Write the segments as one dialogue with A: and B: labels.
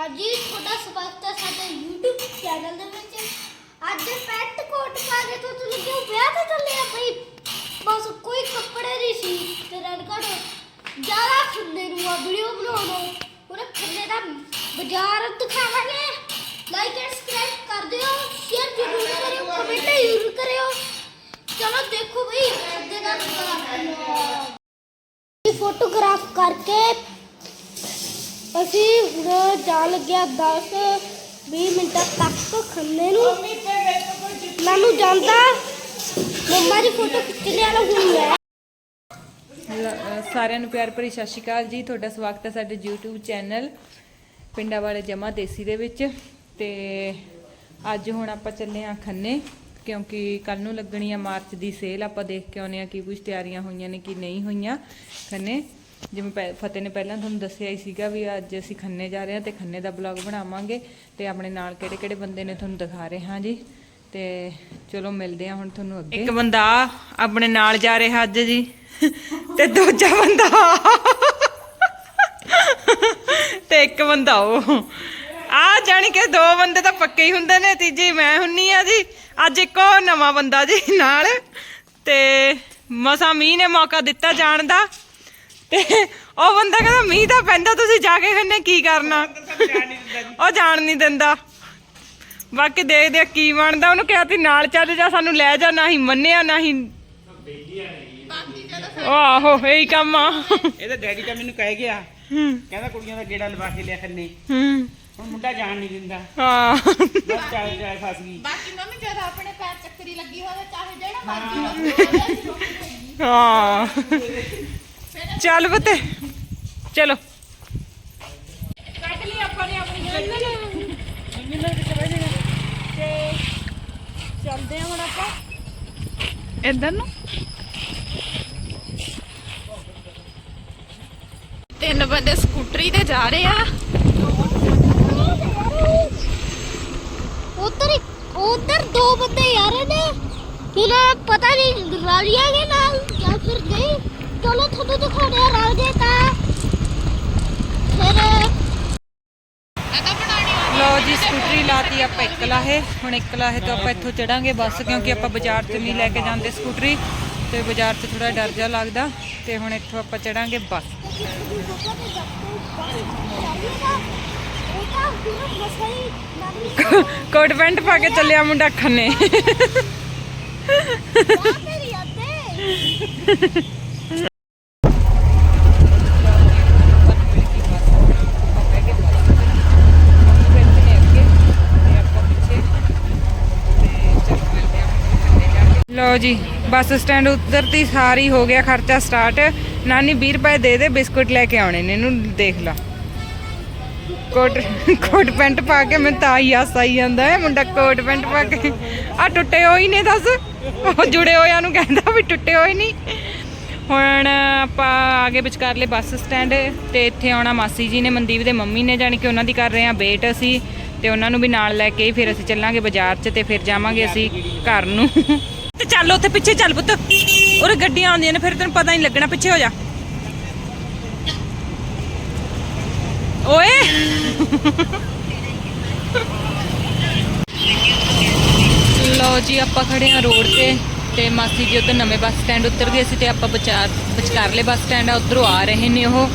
A: ਹਾਂਜੀ, ਤੁਹਾਡਾ ਸਵਾਗਤ ਹੈ ਸਾਡੇ YouTube ਚੈਨਲ ਦੇ ਵਿੱਚ। ਅੱਜ ਪੈਂਟ ਕੋਟ ਪਾ ਕੇ ਤੋਂ ਲੱਗੇ ਹੋ ਵਿਆਹ ਤੇ ਚੱਲੇ ਆ ਬਈ? ਬਸ ਕੋਈ ਕੱਪੜੇ ਨਹੀਂ ਸੀ ਤੇ ਰੈਡ ਕਾਰਡ ਜ਼ਿਆਦਾ ਖੰਨੇ ਨੂੰ ਆ ਵੀਡੀਓ ਬਣਾਉਣਾ ਉਹਨੇ ਖੰਨੇ ਦਾ ਬਾਜ਼ਾਰ ਦਿਖਾਵਾਂਗੇ। ਲਾਈਕ ਐਂਡ ਸਬਸਕ੍ਰਾਈਬ ਕਰ ਦਿਓ ਸ਼ੇਅਰ ਜ਼ਰੂਰ ਕਰਿਓ ਕਮੈਂਟ ਜ਼ਰੂਰ ਕਰਿਓ। ਚਲੋ ਦੇਖੋ ਬਈ ਖੰਨੇ ਦਾ ਬਾਜ਼ਾਰ ਫੋਟੋਗ੍ਰਾਫ ਕਰਕੇ ਅਸੀਂ ਹੁਣ ਜਾਣ ਲੱਗਿਆ 10 20 ਮਿੰਟਾਂ ਤੱਕ ਖੰਨੇ ਨੂੰ। ਮੈਨੂੰ ਜਾਂਦਾ ਮੰਮਾ ਦੀ ਫੋਟੋ ਖਿੱਚ ਲਿਆ ਨਾ ਹੁਣ ਮੈਂ
B: ਸਾਰਿਆਂ ਨੂੰ ਪਿਆਰ ਭਰੀ ਸਤਿ ਸ਼੍ਰੀ ਅਕਾਲ ਜੀ। ਤੁਹਾਡਾ ਸਵਾਗਤ ਹੈ ਸਾਡੇ YouTube ਚੈਨਲ ਪਿੰਡਾਂ ਵਾਲੇ ਜਮਾ ਦੇਸੀ ਦੇ ਵਿੱਚ। ਤੇ ਅੱਜ ਹੁਣ ਆਪਾਂ ਚੱਲੇ ਆ ਖੰਨੇ, ਕਿਉਂਕਿ ਕੱਲ ਨੂੰ ਲੱਗਣੀ ਆ ਮਾਰਚ ਦੀ ਸੇਲ ਆਪਾਂ ਦੇਖ ਕੇ ਆਉਨੇ ਆ ਕੀ ਕੁਝ ਤਿਆਰੀਆਂ ਹੋਈਆਂ ਨੇ, ਕੀ ਨਹੀਂ ਹੋਈਆਂ ਖੰਨੇ। ਜਿਵੇਂ ਪਹਿ- ਫਤਿਹ ਨੇ ਪਹਿਲਾਂ ਤੁਹਾਨੂੰ ਦੱਸਿਆ ਹੀ ਸੀਗਾ ਵੀ ਅੱਜ ਅਸੀਂ ਖੰਨੇ ਜਾ ਰਹੇ ਹਾਂ ਤੇ ਖੰਨੇ ਦਾ ਬਲੌਗ ਬਣਾਵਾਂਗੇ ਤੇ ਆਪਣੇ ਨਾਲ ਕਿਹੜੇ ਕਿਹੜੇ ਬੰਦੇ ਨੇ ਤੁਹਾਨੂੰ ਦਿਖਾ ਰਹੇ ਹਾਂ ਜੀ। ਤੇ ਚਲੋ ਮਿਲਦੇ ਆ ਹੁਣ ਤੁਹਾਨੂੰ ਅੱਗੇ। ਇੱਕ ਬੰਦਾ ਆਪਣੇ ਨਾਲ ਜਾ ਰਿਹਾ ਅੱਜ ਜੀ ਤੇ ਦੂਜਾ ਬੰਦਾ ਤੇ ਇੱਕ ਬੰਦਾ ਉਹ। ਆ ਜਾਣੀ ਕਿ ਦੋ ਬੰਦੇ ਤਾਂ ਪੱਕੇ ਹੀ ਹੁੰਦੇ ਨੇ, ਤੀਜੀ ਮੈਂ ਹੁੰਨੀ ਆ ਜੀ। ਅੱਜ ਇੱਕੋ ਨਵਾਂ ਬੰਦਾ ਜੀ ਨਾਲ ਤੇ ਮਸਾ ਮੀਂਹ ਨੇ ਮੌਕਾ ਦਿੱਤਾ ਜਾਣ ਦਾ। ਤੇ ਉਹ ਬੰਦਾ ਕਹਿੰਦਾ ਮੀਂਹ ਤਾਂ ਪੈਂਦਾ ਤੁਸੀਂ ਜਾ ਕੇ ਖੰਨੇ ਕੀ ਕਰਨਾ? ਉਹ ਜਾਣ ਨਹੀਂ ਦਿੰਦਾ ਬਾਕੀ ਦੇਖਦੇ ਆ ਕੀ ਬਣਦਾ। ਉਹਨੂੰ ਕਿਹਾ ਤੀ ਨਾਲ ਚੱਲ ਜਾ ਸਾਨੂੰ ਲੈ ਜਾ ਨਾ ਹੀ ਮੰਨਿਆ ਨਾ ਹੀ ਉਹ ਆਹੋ ਇਹੀ ਕੰਮ ਆ।
C: ਇਹਦਾ ਡੈਡੀ ਤਾਂ ਮੈਨੂੰ ਕਹਿ ਗਿਆ।
B: ਹੂੰ।
C: ਕਹਿੰਦਾ ਕੁੜੀਆਂ ਦਾ ਗੇੜਾ ਲਵਾ ਕੇ ਲਿਆ ਖੰਨੇ
B: ਹੂੰ।
C: ਹੁਣ ਮੁੰਡਾ ਜਾਣ ਨਹੀਂ ਦਿੰਦਾ।
B: ਹਾਂ।
C: ਬਸ ਚਾਹ ਚਾਹ ਫਸ ਗਈ।
D: ਬਾਕੀ ਮੰਮੀ ਜਦ ਆਪਣੇ ਪੈਰ ਚੱਕਰੀ ਲੱਗੀ ਹੋਵੇ ਚਾਹੇ ਜਿਹੜਾ ਮਰਜ਼ੀ ਲੋਕ
B: ਹਾਂ। ਚੱਲ ਬਤੇ ਚਲੋ।
D: ਕੱਢ ਲਈ ਆਪਾਂ ਨੇ ਆਪਣੀ ਜਗ੍ਹਾ।
B: ਤੇ ਚੱਲਦੇ ਆ ਹੁਣ ਆਪਾਂ। ਇਧਰ ਨੂੰ।
D: ਤਿੰਨ ਬੰਦੇ ਸਕੂਟਰੀ ਤੇ ਜਾ ਰਹੇ ਆ।
A: ਉਧਰ ਉਧਰ ਦੋ ਬੰਦੇ ਯਾਰ ਨੇ ਹੁਣ ਪਤਾ ਨਹੀਂ ਰਾਲੀਆਂ ਦੇ ਨਾਲ ਜਾਂ ਫਿਰ ਗਏ ਚਲੋ ਤੁਹਾਨੂੰ ਦਿਖਾਉਣੇ ਆ ਰਲ ਗਏ ਤਾਂ ਫਿਰ
D: ਇਹਦਾ ਬਣਾਣੀ
B: ਲਓ ਜੀ ਸਕੂਟਰੀ ਲਾਤੀ ਆਪਾਂ ਇੱਕ ਲਾਹੇ ਹੁਣ ਇੱਕ ਲਾਹੇ ਤੋਂ ਆਪਾਂ ਇੱਥੋਂ ਚੜਾਂਗੇ ਬੱਸ ਕਿਉਂਕਿ ਆਪਾਂ ਬਾਜ਼ਾਰ 'ਚ ਨਹੀਂ ਲੈ ਕੇ ਜਾਂਦੇ ਸਕੂਟਰੀ ਤੇ ਬਾਜ਼ਾਰ 'ਚ ਥੋੜਾ ਡਰ ਜਾ ਲੱਗਦਾ ਤੇ ਹੁਣ ਇੱਥੋਂ ਆਪਾਂ ਚੜਾਂਗੇ ਬੱਸ। ਕੋਟ ਪੈਂਟ ਪਾ ਕੇ ਚੱਲਿਆ ਮੁੰਡਾ ਖੰਨੇ। ਲਓ ਜੀ, ਬੱਸ ਸਟੈਂਡ ਉੱਤਰ ਸਾਰੀ ਹੋ ਗਿਆ, ਖਰਚਾ ਸਟਾਰਟ ਨਾਨੀ 20 ਰੁਪਏ ਦੇ ਦੇ, ਬਿਸਕੁਟ ਲੈ ਕੇ ਆਉਣੇ ਨੇ, ਇਹਨੂੰ ਦੇਖ ਲਾ। ਕੋਟ ਕੋਟ ਪੈਂਟ ਪਾ ਕੇ ਮੈਂ ਤਾਂ ਹੀ ਆਸ ਆਈ ਜਾਂਦਾ ਹੈ, ਮੁੰਡਾ ਕੋਟ ਪੈਂਟ ਪਾ ਕੇ। ਆ ਟੁੱਟੇ ਹੋਈ ਨੇ, ਦੱਸ। ਉਹ ਜੁੜੇ ਹੋਇਆਂ ਨੂੰ ਕਹਿੰਦਾ ਵੀ ਟੁੱਟੇ ਹੋਏ ਨਹੀਂ। ਹੁਣ ਆਪਾਂ ਆਗੇ ਵਿਚਕਾਰਲੇ ਬੱਸ ਸਟੈਂਡ ਤੇ ਇੱਥੇ ਆਉਣਾ ਮਾਸੀ ਜੀ ਨੇ, ਮਨਦੀਪ ਦੇ ਮੰਮੀ ਨੇ, ਜਾਣੀ ਕਿ ਉਹਨਾਂ ਦੀ ਕਰ ਰਹੇ ਆ ਵੇਟ ਅਸੀਂ। ਤੇ ਉਹਨਾਂ ਨੂੰ ਵੀ ਨਾਲ ਲੈ ਕੇ ਫਿਰ ਅਸੀਂ ਚੱਲਾਂਗੇ ਬਾਜ਼ਾਰ 'ਚ ਤੇ ਫਿਰ ਜਾਵਾਂਗੇ ਅਸੀਂ ਘਰ ਨੂੰ। ਤੇ ਚੱਲ ਉੱਥੇ ਪਿੱਛੇ ਚੱਲ ਪੁੱਤ। ਉਰੇ ਗੱਡੀਆਂ ਆਉਂਦੀਆਂ ਨੇ, ਫਿਰ ਤੈਨੂੰ ਪਤਾ ਨਹੀਂ ਲੱਗਣਾ, ਪਿੱਛੇ ਹੋ ਜਾ। ਓਏ। ਲਓ ਜੀ, ਆਪਾਂ ਖੜੇ ਆ ਰੋਡ ਤੇ ਤੇ ਮਾਸੀ ਜੀ ਉੱਧਰ ਨਵੇਂ ਬੱਸ ਸਟੈਂਡ ਉਤਰ ਗਏ ਸੀ ਤੇ ਆਪਾਂ ਬਚਾਰ ਵਿਚਕਾਰਲੇ ਬੱਸ ਸਟੈਂਡ ਆ, ਉਧਰੋਂ ਆ ਰਹੇ ਨੇ ਉਹ।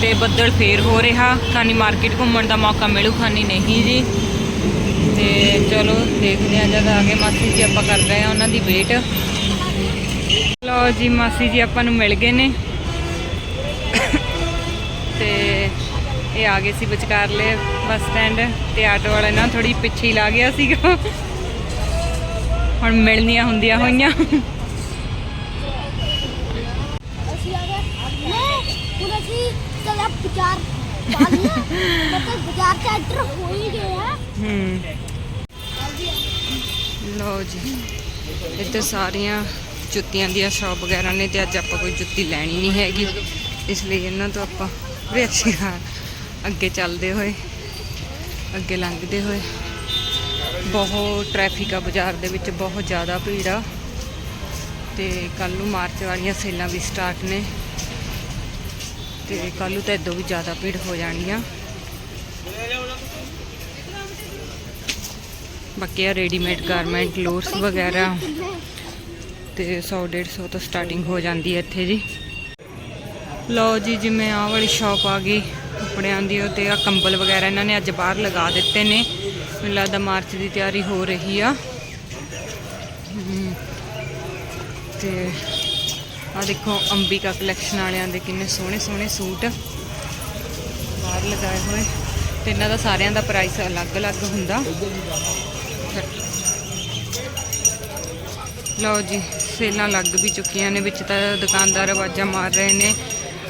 B: ਤੇ ਬੱਦਲ ਫੇਰ ਹੋ ਰਿਹਾ। ਖਾਨੀ ਮਾਰਕੀਟ ਘੁੰਮਣ ਦਾ ਮੌਕਾ ਮਿਲੂ, ਖਾਨੀ ਨਹੀਂ ਜੀ। ਤੇ ਚਲੋ ਦੇਖਦੇ ਆ ਜਦ ਆ ਗਏ। ਮਾਸੀ ਜੀ ਆਪਾਂ ਕਰ ਰਹੇ ਆ ਉਹਨਾਂ ਦੀ ਵੇਟ। ਲਓ ਜੀ ਮਾਸੀ ਜੀ ਆਪਾਂ ਨੂੰ ਮਿਲ ਗਏ ਨੇ। ਤੇ ਇਹ ਆ ਗਏ ਸੀ ਵਿਚਕਾਰਲੇ ਬੱਸ ਸਟੈਂਡ ਤੇ ਆਟੋ ਵਾਲਾ ਨਾ ਥੋੜੀ ਪਿੱਛੇ ਹੀ ਲਾ ਗਿਆ ਸੀਗਾ। ਹੁਣ ਮਿਲਣੀਆਂ ਹੁੰਦੀਆਂ ਹੋਈਆਂ।
A: ਅਸੀਂ ਆ ਗਏ। ਮੈਂ ਹੁਣ ਅਸੀਂ ਚਲਾ ਬਾਜ਼ਾਰ। ਮਤਲਬ ਚ ਐਂਟਰ ਹੋ ਹੀ ਗਏ ਆ।
B: ਹੂੰ। ਲਓ ਜੀ। ਇੱਥੇ ਸਾਰੀਆਂ ਜੁੱਤੀਆਂ ਦੀਆਂ ਸ਼ਾਪ ਵਗੈਰਾ ਨੇ ਤੇ ਅੱਜ ਆਪਾਂ ਕੋਈ ਜੁੱਤੀ ਲੈਣੀ ਨਹੀਂ ਹੈਗੀ। ਇਸ ਲਈ ਇਹਨਾਂ ਤੋਂ ਆਪਾਂ ਵੇਖਿਆ ਅੱਗੇ ਚੱਲਦੇ ਹੋਏ, ਅੱਗੇ ਲੰਘਦੇ ਹੋਏ। ਬਹੁਤ ਟ੍ਰੈਫਿਕ ਆ ਬਾਜ਼ਾਰ ਦੇ ਵਿੱਚ, ਬਹੁਤ ਜ਼ਿਆਦਾ ਭੀੜ ਆ। ਤੇ ਕੱਲ ਨੂੰ ਮਾਰਚ ਵਾਲੀਆਂ ਸੇਲਾਂ ਵੀ ਸਟਾਰਟ ਨੇ। ਤੇ ਕੱਲ ਨੂੰ ਤਾਂ ਇਦੋਂ ਵੀ ਜ਼ਿਆਦਾ ਭੀੜ ਹੋ ਜਾਣੀ ਆ। ਬਾਕੀ ਆ ਰੈਡੀਮੇਡ ਗਾਰਮੈਂਟ ਲੋਰਸ ਵਗੈਰਾ। ਤੇ 100 150 ਤੋਂ ਸਟਾਰਟਿੰਗ ਹੋ ਜਾਂਦੀ ਹੈ ਇੱਥੇ ਜੀ। ਲਓ ਜੀ ਜਿਵੇਂ ਆਹ ਵਾਲੀ ਸ਼ਾਪ ਆ ਗਈ ਕੱਪੜਿਆਂ ਦੀ ਉਹ ਤੇ ਆ ਕੰਬਲ ਵਗੈਰਾ ਇਹਨਾਂ ਨੇ ਅੱਜ ਬਾਹਰ ਲਗਾ ਦਿੱਤੇ ਨੇ। ਮੈਨੂੰ ਲੱਗਦਾ ਮਾਰਚ ਦੀ ਤਿਆਰੀ ਹੋ ਰਹੀ ਆ। ਹਮ, ਤੇ ਆ ਦੇਖੋ ਅੰਬਿਕਾ ਕਲੈਕਸ਼ਨ ਵਾਲਿਆਂ ਦੇ ਕਿੰਨੇ ਸੋਹਣੇ ਸੋਹਣੇ ਸੂਟ ਬਾਹਰ ਲਗਾਏ ਹੋਏ। ਤੇ ਇਹਨਾਂ ਦਾ ਸਾਰਿਆਂ ਦਾ ਪ੍ਰਾਈਸ ਅਲੱਗ-ਅਲੱਗ ਹੁੰਦਾ। ਲਓ ਜੀ, ਸੇਲਾਂ ਲੱਗ ਵੀ ਚੁੱਕੀਆਂ ਨੇ, ਵਿੱਚ ਤਾਂ ਦੁਕਾਨਦਾਰ ਆਵਾਜ਼ਾਂ ਮਾਰ ਰਹੇ ਨੇ।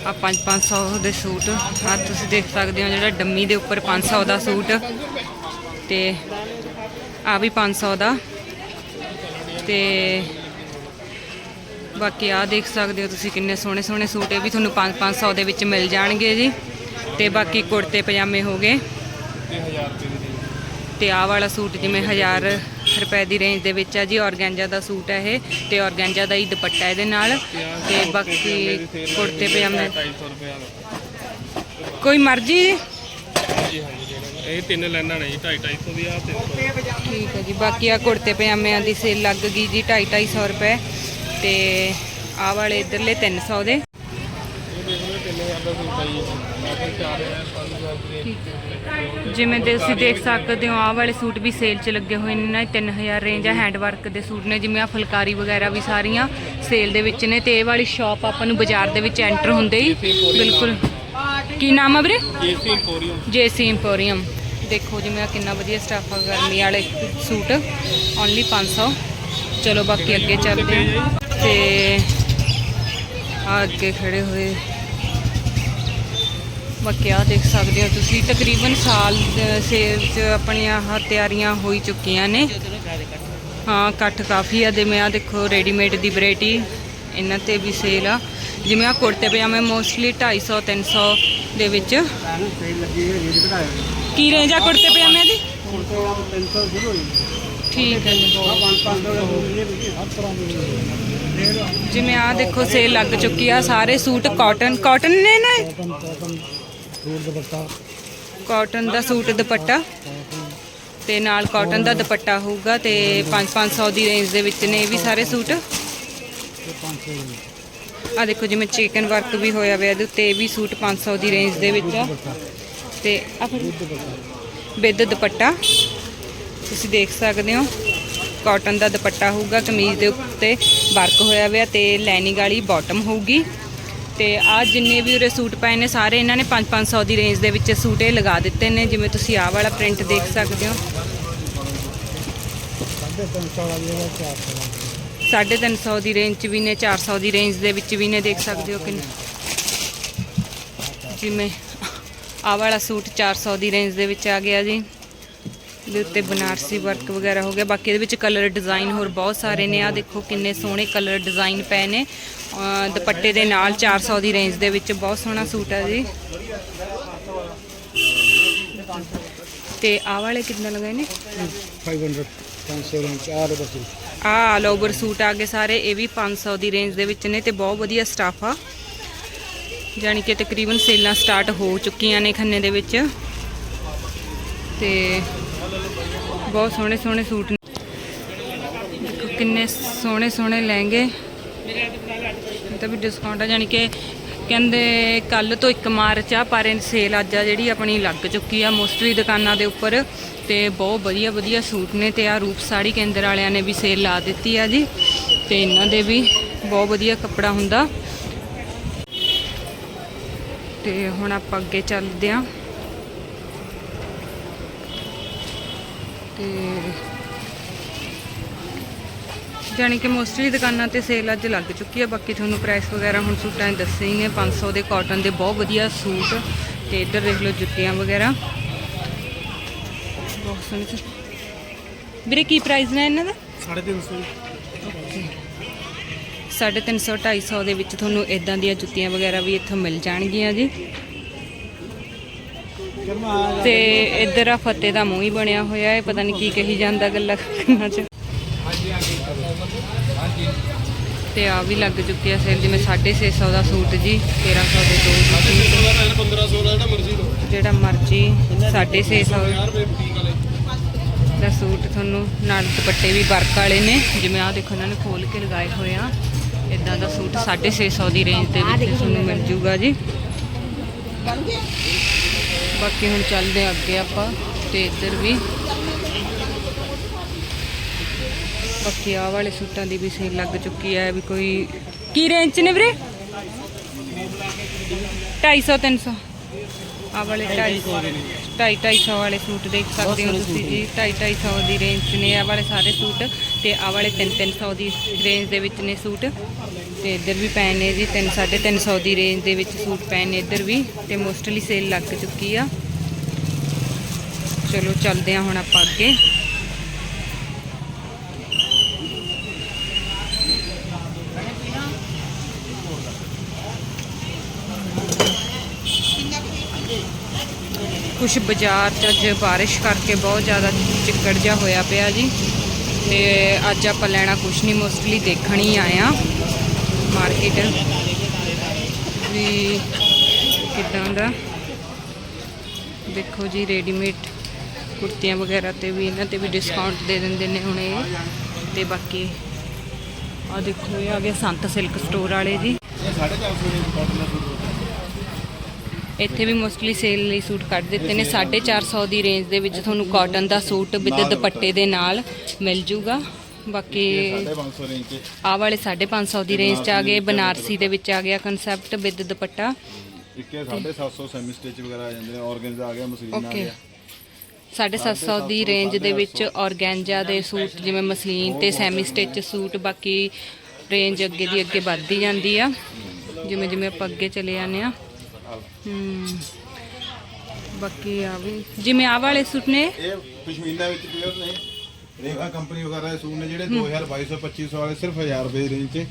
B: ਆ 5-500 ਦੇ ਸੂਟ ਆ ਤੁਸੀਂ ਦੇਖ ਸਕਦੇ ਹੋ ਜਿਹੜਾ ਡੰਮੀ ਦੇ ਉੱਪਰ 500 ਦਾ ਸੂਟ। ਤੇ ਆ ਵੀ 500 ਦਾ। ਤੇ ਬਾਕੀ ਆ ਦੇਖ ਸਕਦੇ ਹੋ ਤੁਸੀਂ ਕਿੰਨੇ ਸੋਹਣੇ ਸੋਹਣੇ ਸੂਟ, ਇਹ ਵੀ ਤੁਹਾਨੂੰ 5-500 ਦੇ ਵਿੱਚ ਮਿਲ ਜਾਣਗੇ ਜੀ। ਤੇ ਬਾਕੀ ਕੁੜਤੇ ਪਜਾਮੇ ਹੋ ਗਏ। ਤੇ ਆਹ ਵਾਲਾ ਸੂਟ ਜਿਵੇਂ 1000 ਰੁਪਏ ਦੀ ਰੇਂਜ ਦੇ ਵਿੱਚ ਹੈ ਜੀ ਔਰਗੈਂਜਾ ਦਾ ਸੂਟ ਹੈ ਇਹ ਤੇ ਔਰਗੈਂਜਾ ਦਾ ਹੀ ਦੁਪੱਟਾ ਇਹਦੇ ਨਾਲ ਤੇ ਬਾਕੀ ਕੁੜਤੇ ਪਜਾਮੇ।
E: 250 ਰੁਪਏ ਦਾ
B: ਕੋਈ ਮਰਜ਼ੀ ਜੀ
E: ਇਹ ਤਿੰਨ ਲਾਈਨਾਂ ਨੇ ਜੀ 250 250 ਦੀ ਆ 300
B: ਠੀਕ ਹੈ ਜੀ ਬਾਕੀ ਆ ਕੁੜਤੇ ਪਜਾਮਿਆਂ ਦੀ ਸੇਲ ਲੱਗ ਗਈ ਜੀ 250 250 ਰੁਪਏ ਤੇ ਆਹ ਵਾਲੇ ਇਧਰਲੇ 300 ਦੇ।
E: ਇਹ ਦੇਖ ਲਓ 3000 ਦਾ ਸੂਟ ਆ ਜੀ ਬਾਕੀ 4000 5000 ਦੀ
B: ਜਿਵੇਂ ਦੇ ਤੁਸੀਂ ਦੇਖ ਸਕਦੇ ਹੋ ਆਹ ਵਾਲੇ ਸੂਟ ਵੀ ਸੇਲ 'ਚ ਲੱਗੇ ਹੋਏ ਨੇ ਨਾ ਇਹ 3000 ਰੇਂਜ ਹੈ ਹੈਂਡ ਵਰਕ ਦੇ ਸੂਟ ਨੇ ਜਿਵੇਂ ਆ ਫੁਲਕਾਰੀ ਵਗੈਰਾ ਵੀ ਸਾਰੀਆਂ ਸੇਲ ਦੇ ਵਿੱਚ ਨੇ ਤੇ ਇਹ ਵਾਲੀ ਸ਼ਾਪ ਆਪਾਂ ਨੂੰ ਬਾਜ਼ਾਰ ਦੇ ਵਿੱਚ ਐਂਟਰ ਹੁੰਦੇ ਹੀ। ਬਿਲਕੁਲ। ਕੀ ਨਾਮ ਆ ਵੀਰੇ?
E: ਏਸੀ ਇੰਪੋਰੀਅਮ
B: ਜੇਸੀ ਇੰਪੋਰੀਅਮ ਦੇਖੋ ਜਿਵੇਂ ਆ ਕਿੰਨਾ ਵਧੀਆ ਸਟਾਫ ਆ ਗਰਮੀ ਵਾਲੇ ਸੂਟ। ਓਨਲੀ 500 ਚਲੋ ਬਾਕੀ ਅੱਗੇ ਚੱਲਦੇ ਹਾਂ। ਤੇ ਆ ਅੱਗੇ ਖੜੇ ਹੋਏ ਬਾਕੀ ਆ ਦੇਖ ਸਕਦੇ ਹੋ ਤੁਸੀਂ। ਤਕਰੀਬਨ ਸਾਲ ਸੇਲ 'ਚ ਆਪਣੀਆਂ ਆਹ ਤਿਆਰੀਆਂ ਹੋਈ ਚੁੱਕੀਆਂ ਨੇ। ਹਾਂ ਇਕੱਠ ਕਾਫੀ ਆ। ਜਿਵੇਂ ਆ ਦੇਖੋ ਰੈਡੀਮੇਡ ਦੀ ਵੈਰਾਈਟੀ ਇਹਨਾਂ ਤੇ ਵੀ ਸੇਲ ਆ। ਜਿਵੇਂ ਆ ਕੁੜਤੇ ਪਜਾਮੇ ਮੋਸਟਲੀ 250 300 ਦੇ ਵਿੱਚ। ਕੀ ਰੇਂਜ ਆ ਕੁੜਤੇ ਪਜਾਮੇ ਦੀ? ਠੀਕ ਹੈ। ਜਿਵੇਂ ਆ ਦੇਖੋ ਸੇਲ ਲੱਗ ਚੁੱਕੀ ਆ। ਸਾਰੇ ਸੂਟ ਕਾਟਨ ਕਾਟਨ ਨੇ ਨਾ ਕਾਟਨ ਦਾ ਸੂਟ ਦੁਪੱਟਾ। ਤੇ ਨਾਲ ਕਾਟਨ ਦਾ ਦੁਪੱਟਾ ਹੋਊਗਾ ਤੇ 5-500 ਦੀ ਰੇਂਜ ਦੇ ਵਿੱਚ ਨੇ ਇਹ ਵੀ ਸਾਰੇ ਸੂਟ। ਆ ਦੇਖੋ ਜਿਵੇਂ ਚਿਕਨ ਵਰਕ ਵੀ ਹੋਇਆ ਹੋਇਆ ਇਹਦੇ ਉੱਤੇ ਇਹ ਵੀ ਸੂਟ 500 ਦੀ ਰੇਂਜ ਦੇ ਵਿੱਚ ਆ। ਤੇ ਆ ਬਿੱਦ ਦੁਪੱਟਾ। ਤੁਸੀਂ ਦੇਖ ਸਕਦੇ ਹੋ ਕਾਟਨ ਦਾ ਦੁਪੱਟਾ ਹੋਊਗਾ ਕਮੀਜ਼ ਦੇ ਉੱਤੇ ਵਰਕ ਹੋਇਆ ਹੋਇਆ ਤੇ ਲਾਈਨਿੰਗ ਵਾਲੀ ਬਾਟਮ ਹੋਊਗੀ। ਤੇ ਆ ਜਿੰਨੇ ਵੀ ਉਰੇ ਸੂਟ ਪਏ ਨੇ, ਸਾਰੇ ਇਹਨਾਂ ਨੇ 5-500 ਦੀ ਰੇਂਜ ਦੇ ਵਿੱਚ ਸੂਟ ਇਹ ਲਗਾ ਦਿੱਤੇ ਨੇ, ਜਿਵੇਂ ਤੁਸੀਂ ਆਹ ਵਾਲਾ ਪ੍ਰਿੰਟ ਦੇਖ ਸਕਦੇ ਹੋ। 350 ਦੀ ਰੇਂਜ ਚ ਵੀ ਨੇ 400 ਦੀ ਰੇਂਜ ਦੇ ਵਿੱਚ ਵੀ ਨੇ, ਦੇਖ ਸਕਦੇ ਹੋ ਕਿੰਨੇ। ਜਿਵੇਂ ਆਹ ਵਾਲਾ ਸੂਟ 400 ਦੀ ਰੇਂਜ ਦੇ ਵਿੱਚ ਆ ਗਿਆ ਜੀ। ਦੇ ਉੱਤੇ ਬਨਾਰਸੀ ਵਰਕ ਵਗੈਰਾ ਹੋ ਗਿਆ। ਬਾਕੀ ਇਹਦੇ ਵਿੱਚ ਕਲਰ ਡਿਜ਼ਾਈਨ ਹੋਰ ਬਹੁਤ ਸਾਰੇ ਨੇ। ਆ ਦੇਖੋ ਕਿੰਨੇ ਸੋਹਣੇ ਕਲਰ ਡਿਜ਼ਾਈਨ ਪਏ ਨੇ। ਦੁਪੱਟੇ ਦੇ ਨਾਲ 400 ਦੀ ਰੇਂਜ ਦੇ ਵਿੱਚ ਬਹੁਤ ਸੋਹਣਾ ਸੂਟ ਹੈ ਜੀ। ਤੇ ਆਹ ਵਾਲੇ ਕਿੰਨੇ ਲਗਾਏ ਨੇ?
F: 500 500 ਰੇਂਜ ਆ ਬਸ
B: ਆ ਆਲ ਓਵਰ ਸੂਟ ਆ ਗਏ ਸਾਰੇ ਇਹ ਵੀ 500 ਦੀ ਰੇਂਜ ਦੇ ਵਿੱਚ ਨੇ ਤੇ ਬਹੁਤ ਵਧੀਆ ਸਟਾਫ ਆ। ਜਾਣੀ ਕਿ ਤਕਰੀਬਨ ਸੇਲਾਂ ਸਟਾਰਟ ਹੋ ਚੁੱਕੀਆਂ ਨੇ ਖੰਨੇ ਦੇ ਵਿੱਚ। ਤੇ ਬਹੁਤ ਸੋਹਣੇ ਸੋਹਣੇ ਸੂਟ ਨੇ। ਕਿੰਨੇ ਸੋਹਣੇ ਸੋਹਣੇ ਲਹਿੰਗੇ। ਤਾਂ ਵੀ ਡਿਸਕਾਊਂਟ ਆ, ਜਾਣੀ ਕਿ ਕਹਿੰਦੇ ਕੱਲ ਤੋਂ 1 ਮਾਰਚ ਆ, ਪਰ ਸੇਲ ਅੱਜ ਆ ਜਿਹੜੀ ਆਪਣੀ ਲੱਗ ਚੁੱਕੀ ਆ ਮੋਸਟਲੀ ਦੁਕਾਨਾਂ ਦੇ ਉੱਪਰ ਤੇ ਬਹੁਤ ਵਧੀਆ ਵਧੀਆ ਸੂਟ ਨੇ ਤੇ ਆ ਰੂਪ ਸਾੜੀ ਕੇਂਦਰ ਵਾਲਿਆਂ ਨੇ ਵੀ ਸੇਲ ਲਾ ਦਿੱਤੀ ਆ ਜੀ ਤੇ ਇਹਨਾਂ ਦੇ ਵੀ ਬਹੁਤ ਵਧੀਆ ਕੱਪੜਾ ਹੁੰਦਾ। ਤੇ ਹੁਣ ਆਪਾਂ ਅੱਗੇ ਚੱਲਦੇ ਆਂ। ਤੇ ਜਾਣੀ ਕਿ ਮੋਸਟਲੀ ਦੁਕਾਨਾਂ ਤੇ ਸੇਲ ਅੱਜ ਲੱਗ ਚੁੱਕੀ ਹੈ ਬਾਕੀ ਤੁਹਾਨੂੰ ਪ੍ਰਾਈਸ ਵਗੈਰਾ ਹੁਣ ਸੂਟਾਂ ਦੇ ਦੱਸੇ ਹੀ ਨੇ। 500 ਦੇ ਕਾਟਨ ਦੇ ਬਹੁਤ ਵਧੀਆ ਸੂਟ ਤੇ ਇੱਧਰ ਦੇਖ ਲਓ ਜੁੱਤੀਆਂ ਵਗੈਰਾ। ਬਹੁਤ ਸੋਹਣੇ ਸੋਹਣੇ। ਵੀਰੇ ਕੀ ਪ੍ਰਾਈਸ ਨੇ ਇਹਨਾਂ ਦਾ?
F: 350
B: 350 250 ਦੇ ਵਿੱਚ ਤੁਹਾਨੂੰ ਇਦਾਂ ਦੀਆਂ ਜੁੱਤੀਆਂ ਵਗੈਰਾ ਵੀ ਇੱਥੋਂ ਮਿਲ ਜਾਣਗੀਆਂ ਜੀ। ਤੇ ਇੱਧਰ ਆ ਫਤਿਹ ਦਾ ਮੂੰਹ ਹੀ ਬਣਿਆ ਹੋਇਆ ਹੈ। ਪਤਾ ਨਹੀਂ ਕੀ ਕਹੀ ਜਾਂਦਾ ਗੱਲਾਂ ਕੰਨਾਂ 'ਚ। ਤੇ ਆ ਵੀ ਲੱਗ ਚੁੱਕਿਆ ਸੇਲ ਜਿਵੇਂ 650 ਦਾ ਸੂਟ ਜੀ 1300 ਦੇ ਦੋ ਸੂਟ
E: ਦਾ ਜਿਹੜਾ ਮਰਜ਼ੀ ਲਓ
B: ਜਿਹੜਾ ਮਰਜ਼ੀ 650 ਦਾ ਸੂਟ ਤੁਹਾਨੂੰ ਨਾਲ ਦੁਪੱਟੇ ਵੀ ਵਰਕ ਵਾਲੇ ਨੇ। ਜਿਵੇਂ ਆਹ ਦੇਖੋ, ਇਹਨਾਂ ਨੇ ਖੋਲ ਕੇ ਲਗਾਏ ਹੋਏ ਆ। ਇਦਾਂ ਦਾ ਸੂਟ 650 ਦੀ ਰੇਂਜ ਦੇ ਵਿੱਚ ਤੁਹਾਨੂੰ ਮਿਲ ਜੂਗਾ ਜੀ। ਬਾਕੀ ਹੁਣ ਚੱਲਦੇ ਹਾਂ ਅੱਗੇ ਆਪਾਂ ਤੇ ਇੱਧਰ ਵੀ। ਬਾਕੀ ਆਹ ਵਾਲੇ ਸੂਟਾਂ ਦੀ ਵੀ ਸੇਲ ਲੱਗ ਚੁੱਕੀ ਹੈ ਵੀ ਕੋਈ ਕੀ ਰੇਂਜ 'ਚ ਨੇ ਵੀਰੇ? 250 300 ਆਹ ਵਾਲੇ 250 250 ਵਾਲੇ ਸੂਟ ਦੇਖ ਸਕਦੇ ਹੋ ਤੁਸੀਂ ਜੀ। 250 ਦੀ ਰੇਂਜ 'ਚ ਨੇ ਆਹ ਵਾਲੇ ਸਾਰੇ ਸੂਟ ਤੇ ਆਹ ਵਾਲੇ 3-300 ਦੀ ਰੇਂਜ ਦੇ ਵਿੱਚ ਨੇ ਸੂਟ। ਤੇ ਇੱਧਰ ਵੀ ਪਏ ਨੇ ਜੀ 3 350 ਦੀ ਰੇਂਜ ਦੇ ਵਿੱਚ ਸੂਟ ਨੇ ਇੱਧਰ ਵੀ ਤੇ ਮੋਸਟਲੀ ਸੇਲ ਲੱਗ ਚੁੱਕੀ ਆ। ਚਲੋ ਚੱਲਦੇ ਆ ਹੁਣ ਆਪਾਂ ਅੱਗੇ। ਕੁਝ ਬਾਜ਼ਾਰ 'ਚ ਅੱਜ ਬਾਰਿਸ਼ ਕਰਕੇ ਬਹੁਤ ਜ਼ਿਆਦਾ ਚਿੱਕੜ ਜਿਹਾ ਹੋਇਆ ਪਿਆ ਜੀ। ਤੇ ਅੱਜ ਆਪਾਂ ਲੈਣਾ ਕੁਝ ਨਹੀਂ ਮੋਸਟਲੀ ਦੇਖਣ ਹੀ ਆਏ ਆ ਮਾਰਕੀਟ ਵੀ ਕਿਦਾਂ ਦਾ। ਦੇਖੋ ਜੀ ਰੈਡੀਮੇਡ ਕੁਰਤੀਆਂ ਵਗੈਰਾ ਤੇ ਵੀ ਇਹਨਾਂ ਤੇ ਵੀ ਡਿਸਕਾਊਂਟ ਦੇ ਦਿੰਦੇ ਨੇ ਹੁਣ ਇਹ। ਤੇ ਬਾਕੀ ਆ ਦੇਖੋ, ਇਹ ਆ ਗਿਆ ਸੰਤ ਸਿਲਕ ਸਟੋਰ ਵਾਲੇ ਜੀ। ਇੱਥੇ ਵੀ ਮੋਸਟਲੀ ਸੇਲ ਲਈ ਸੂਟ ਕੱਢ ਦਿੱਤੇ ਨੇ। 450 ਦੀ ਰੇਂਜ ਦੇ ਵਿੱਚ ਤੁਹਾਨੂੰ ਕਾਟਨ ਦਾ ਸੂਟ ਵਿਦ ਦੁਪੱਟੇ। ਦੇ ਨਾਲ ਮਿਲ ਜੂਗਾ। ਬਾਕੀ
G: 500 ਰੇਂਜ ਚ
B: ਆਹ ਵਾਲੇ 550 ਦੀ ਰੇਂਜ ਚ ਆ ਗਏ। ਬਨਾਰਸੀ ਦੇ ਵਿੱਚ ਆ ਗਿਆ ਕਨਸੈਪਟ ਵਿਦ ਦੁਪੱਟਾ।
G: ਇੱਕੇ 750 ਸੈਮੀ ਸਟਿਚ ਵਗੈਰਾ ਆ ਜਾਂਦੇ ਨੇ। ਆਰਗਨਜ਼ ਆ ਗਿਆ ਮਸਲੀਨ ਆ। ਗਿਆ
B: 750 ਦੀ ਰੇਂਜ ਦੇ ਵਿੱਚ ਔਰਗੈਂਜਾ ਦੇ ਸੂਟ ਜਿਵੇਂ ਮਸਲੀਨ ਤੇ ਸੈਮੀ ਸਟਿਚ ਸੂਟ ਬਾਕੀ ਰੇਂਜ ਅੱਗੇ ਦੀ ਅੱਗੇ ਵੱਧਦੀ ਜਾਂਦੀ ਆ। ਜਿਵੇਂ ਜਿਵੇਂ ਆਪਾਂ ਅੱਗੇ ਚਲੇ ਜਾਂਦੇ ਆ। ਬਾਕੀ ਆ ਵੀ ਜਿਵੇਂ ਆ ਵਾਲੇ ਸੂਟ ਨੇ
G: ਇਹ ਪਸ਼ਮੀਨਾ ਵਿੱਚ ਪਿਓਰ ਨੇ ਰੇਗਾ ਕੰਪਨੀ ਵਗੈਰਾ ਦੇ ਸੂਟ ਨੇ ਜਿਹੜੇ 2200 2500 ਵਾਲੇ ਸਿਰਫ 1000 ਰੁਪਏ ਦੀ ਰੇਂਜ 'ਚ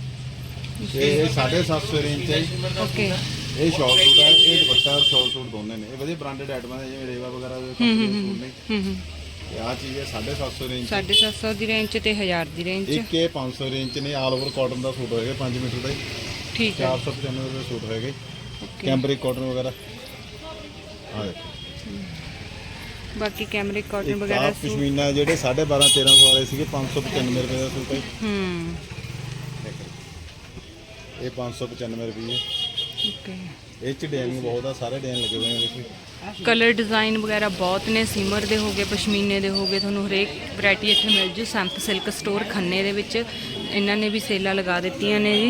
G: ਤੇ ਇਹ 750 ਰੇਂਜ 'ਚ ਹੈ ਜੀ।
B: ਓਕੇ
G: ਇਹ ਸ਼ਾਰਟ ਸੂਟ ਹੈ ਇਹ ਦੁਪੱਟਾ ਸ਼ਾਰਟ ਸੂਟ ਦੋਨੇ ਨੇ ਇਹ ਵਧੀਆ ਬ੍ਰਾਂਡਡ ਆਈਟਮਾਂ ਨੇ ਜਿਵੇਂ ਰੇਵਾ ਵਗੈਰਾ ਦੇ ਕੰਪਨੀ ਦੇ ਸੂਟ ਨੇ
B: ਹਮ ਹਮ
G: ਤੇ ਆਹ ਚੀਜ਼ ਹੈ 750 ਰੇਂਜ 'ਚ
B: 750 ਦੀ ਰੇਂਜ ਚ ਤੇ 1000 ਦੀ ਰੇਂਜ ਚ
G: ਇੱਕ ਇਹ 500 ਰੇਂਜ 'ਚ ਨੇ ਆਲ ਓਵਰ ਕਾਟਨ ਦਾ ਸੂਟ ਹੋਏਗਾ 5 ਮੀਟਰ ਦਾ ਹੀ।
B: ਠੀਕ ਹੈ
G: 495 ਰੁਪਏ ਸੂਟ ਹੋਏਗਾ ਕੈਂਬਰਿਕ ਕਾਟਨ ਵਗੈਰਾ। ਆ ਦੇਖੋ।
B: ਬਾਕੀ ਕੈਮਰਿਕ ਕਾਟਨ ਵਗੈਰਾ ਸੂਟ
G: ਪਸ਼ਮੀਨਾ ਜਿਹੜੇ 12.5 1300 ਵਾਲੇ ਸੀਗੇ 595 ਰੁਪਏ ਦਾ ਸੂਟ ਹੈ।
B: ਹਮ
G: ਇਹ 595 ਰੁਪਏ
B: ਓਕੇ
G: ਇਹ ਚ ਡਿਜ਼ਾਈਨ ਬਹੁਤ ਆ ਸਾਰੇ ਡਿਜ਼ਾਈਨ ਲੱਗੇ ਹੋਏ ਨੇ ਦੇਖੋ।
B: ਕਲਰ ਡਿਜ਼ਾਈਨ ਵਗੈਰਾ ਬਹੁਤ ਨੇ ਸਿਮਰ ਦੇ ਹੋਗੇ ਪਸ਼ਮੀਨੇ ਦੇ ਹੋਗੇ ਤੁਹਾਨੂੰ ਹਰੇਕ ਵੈਰਾਈਟੀ ਇੱਥੇ ਮਿਲ ਜੂ। ਸੰਤ ਸਿਲਕ ਸਟੋਰ ਖੰਨੇ ਦੇ ਵਿੱਚ ਇਹਨਾਂ ਨੇ ਵੀ ਸੇਲਾਂ ਲਗਾ ਦਿੱਤੀਆਂ ਨੇ ਜੀ।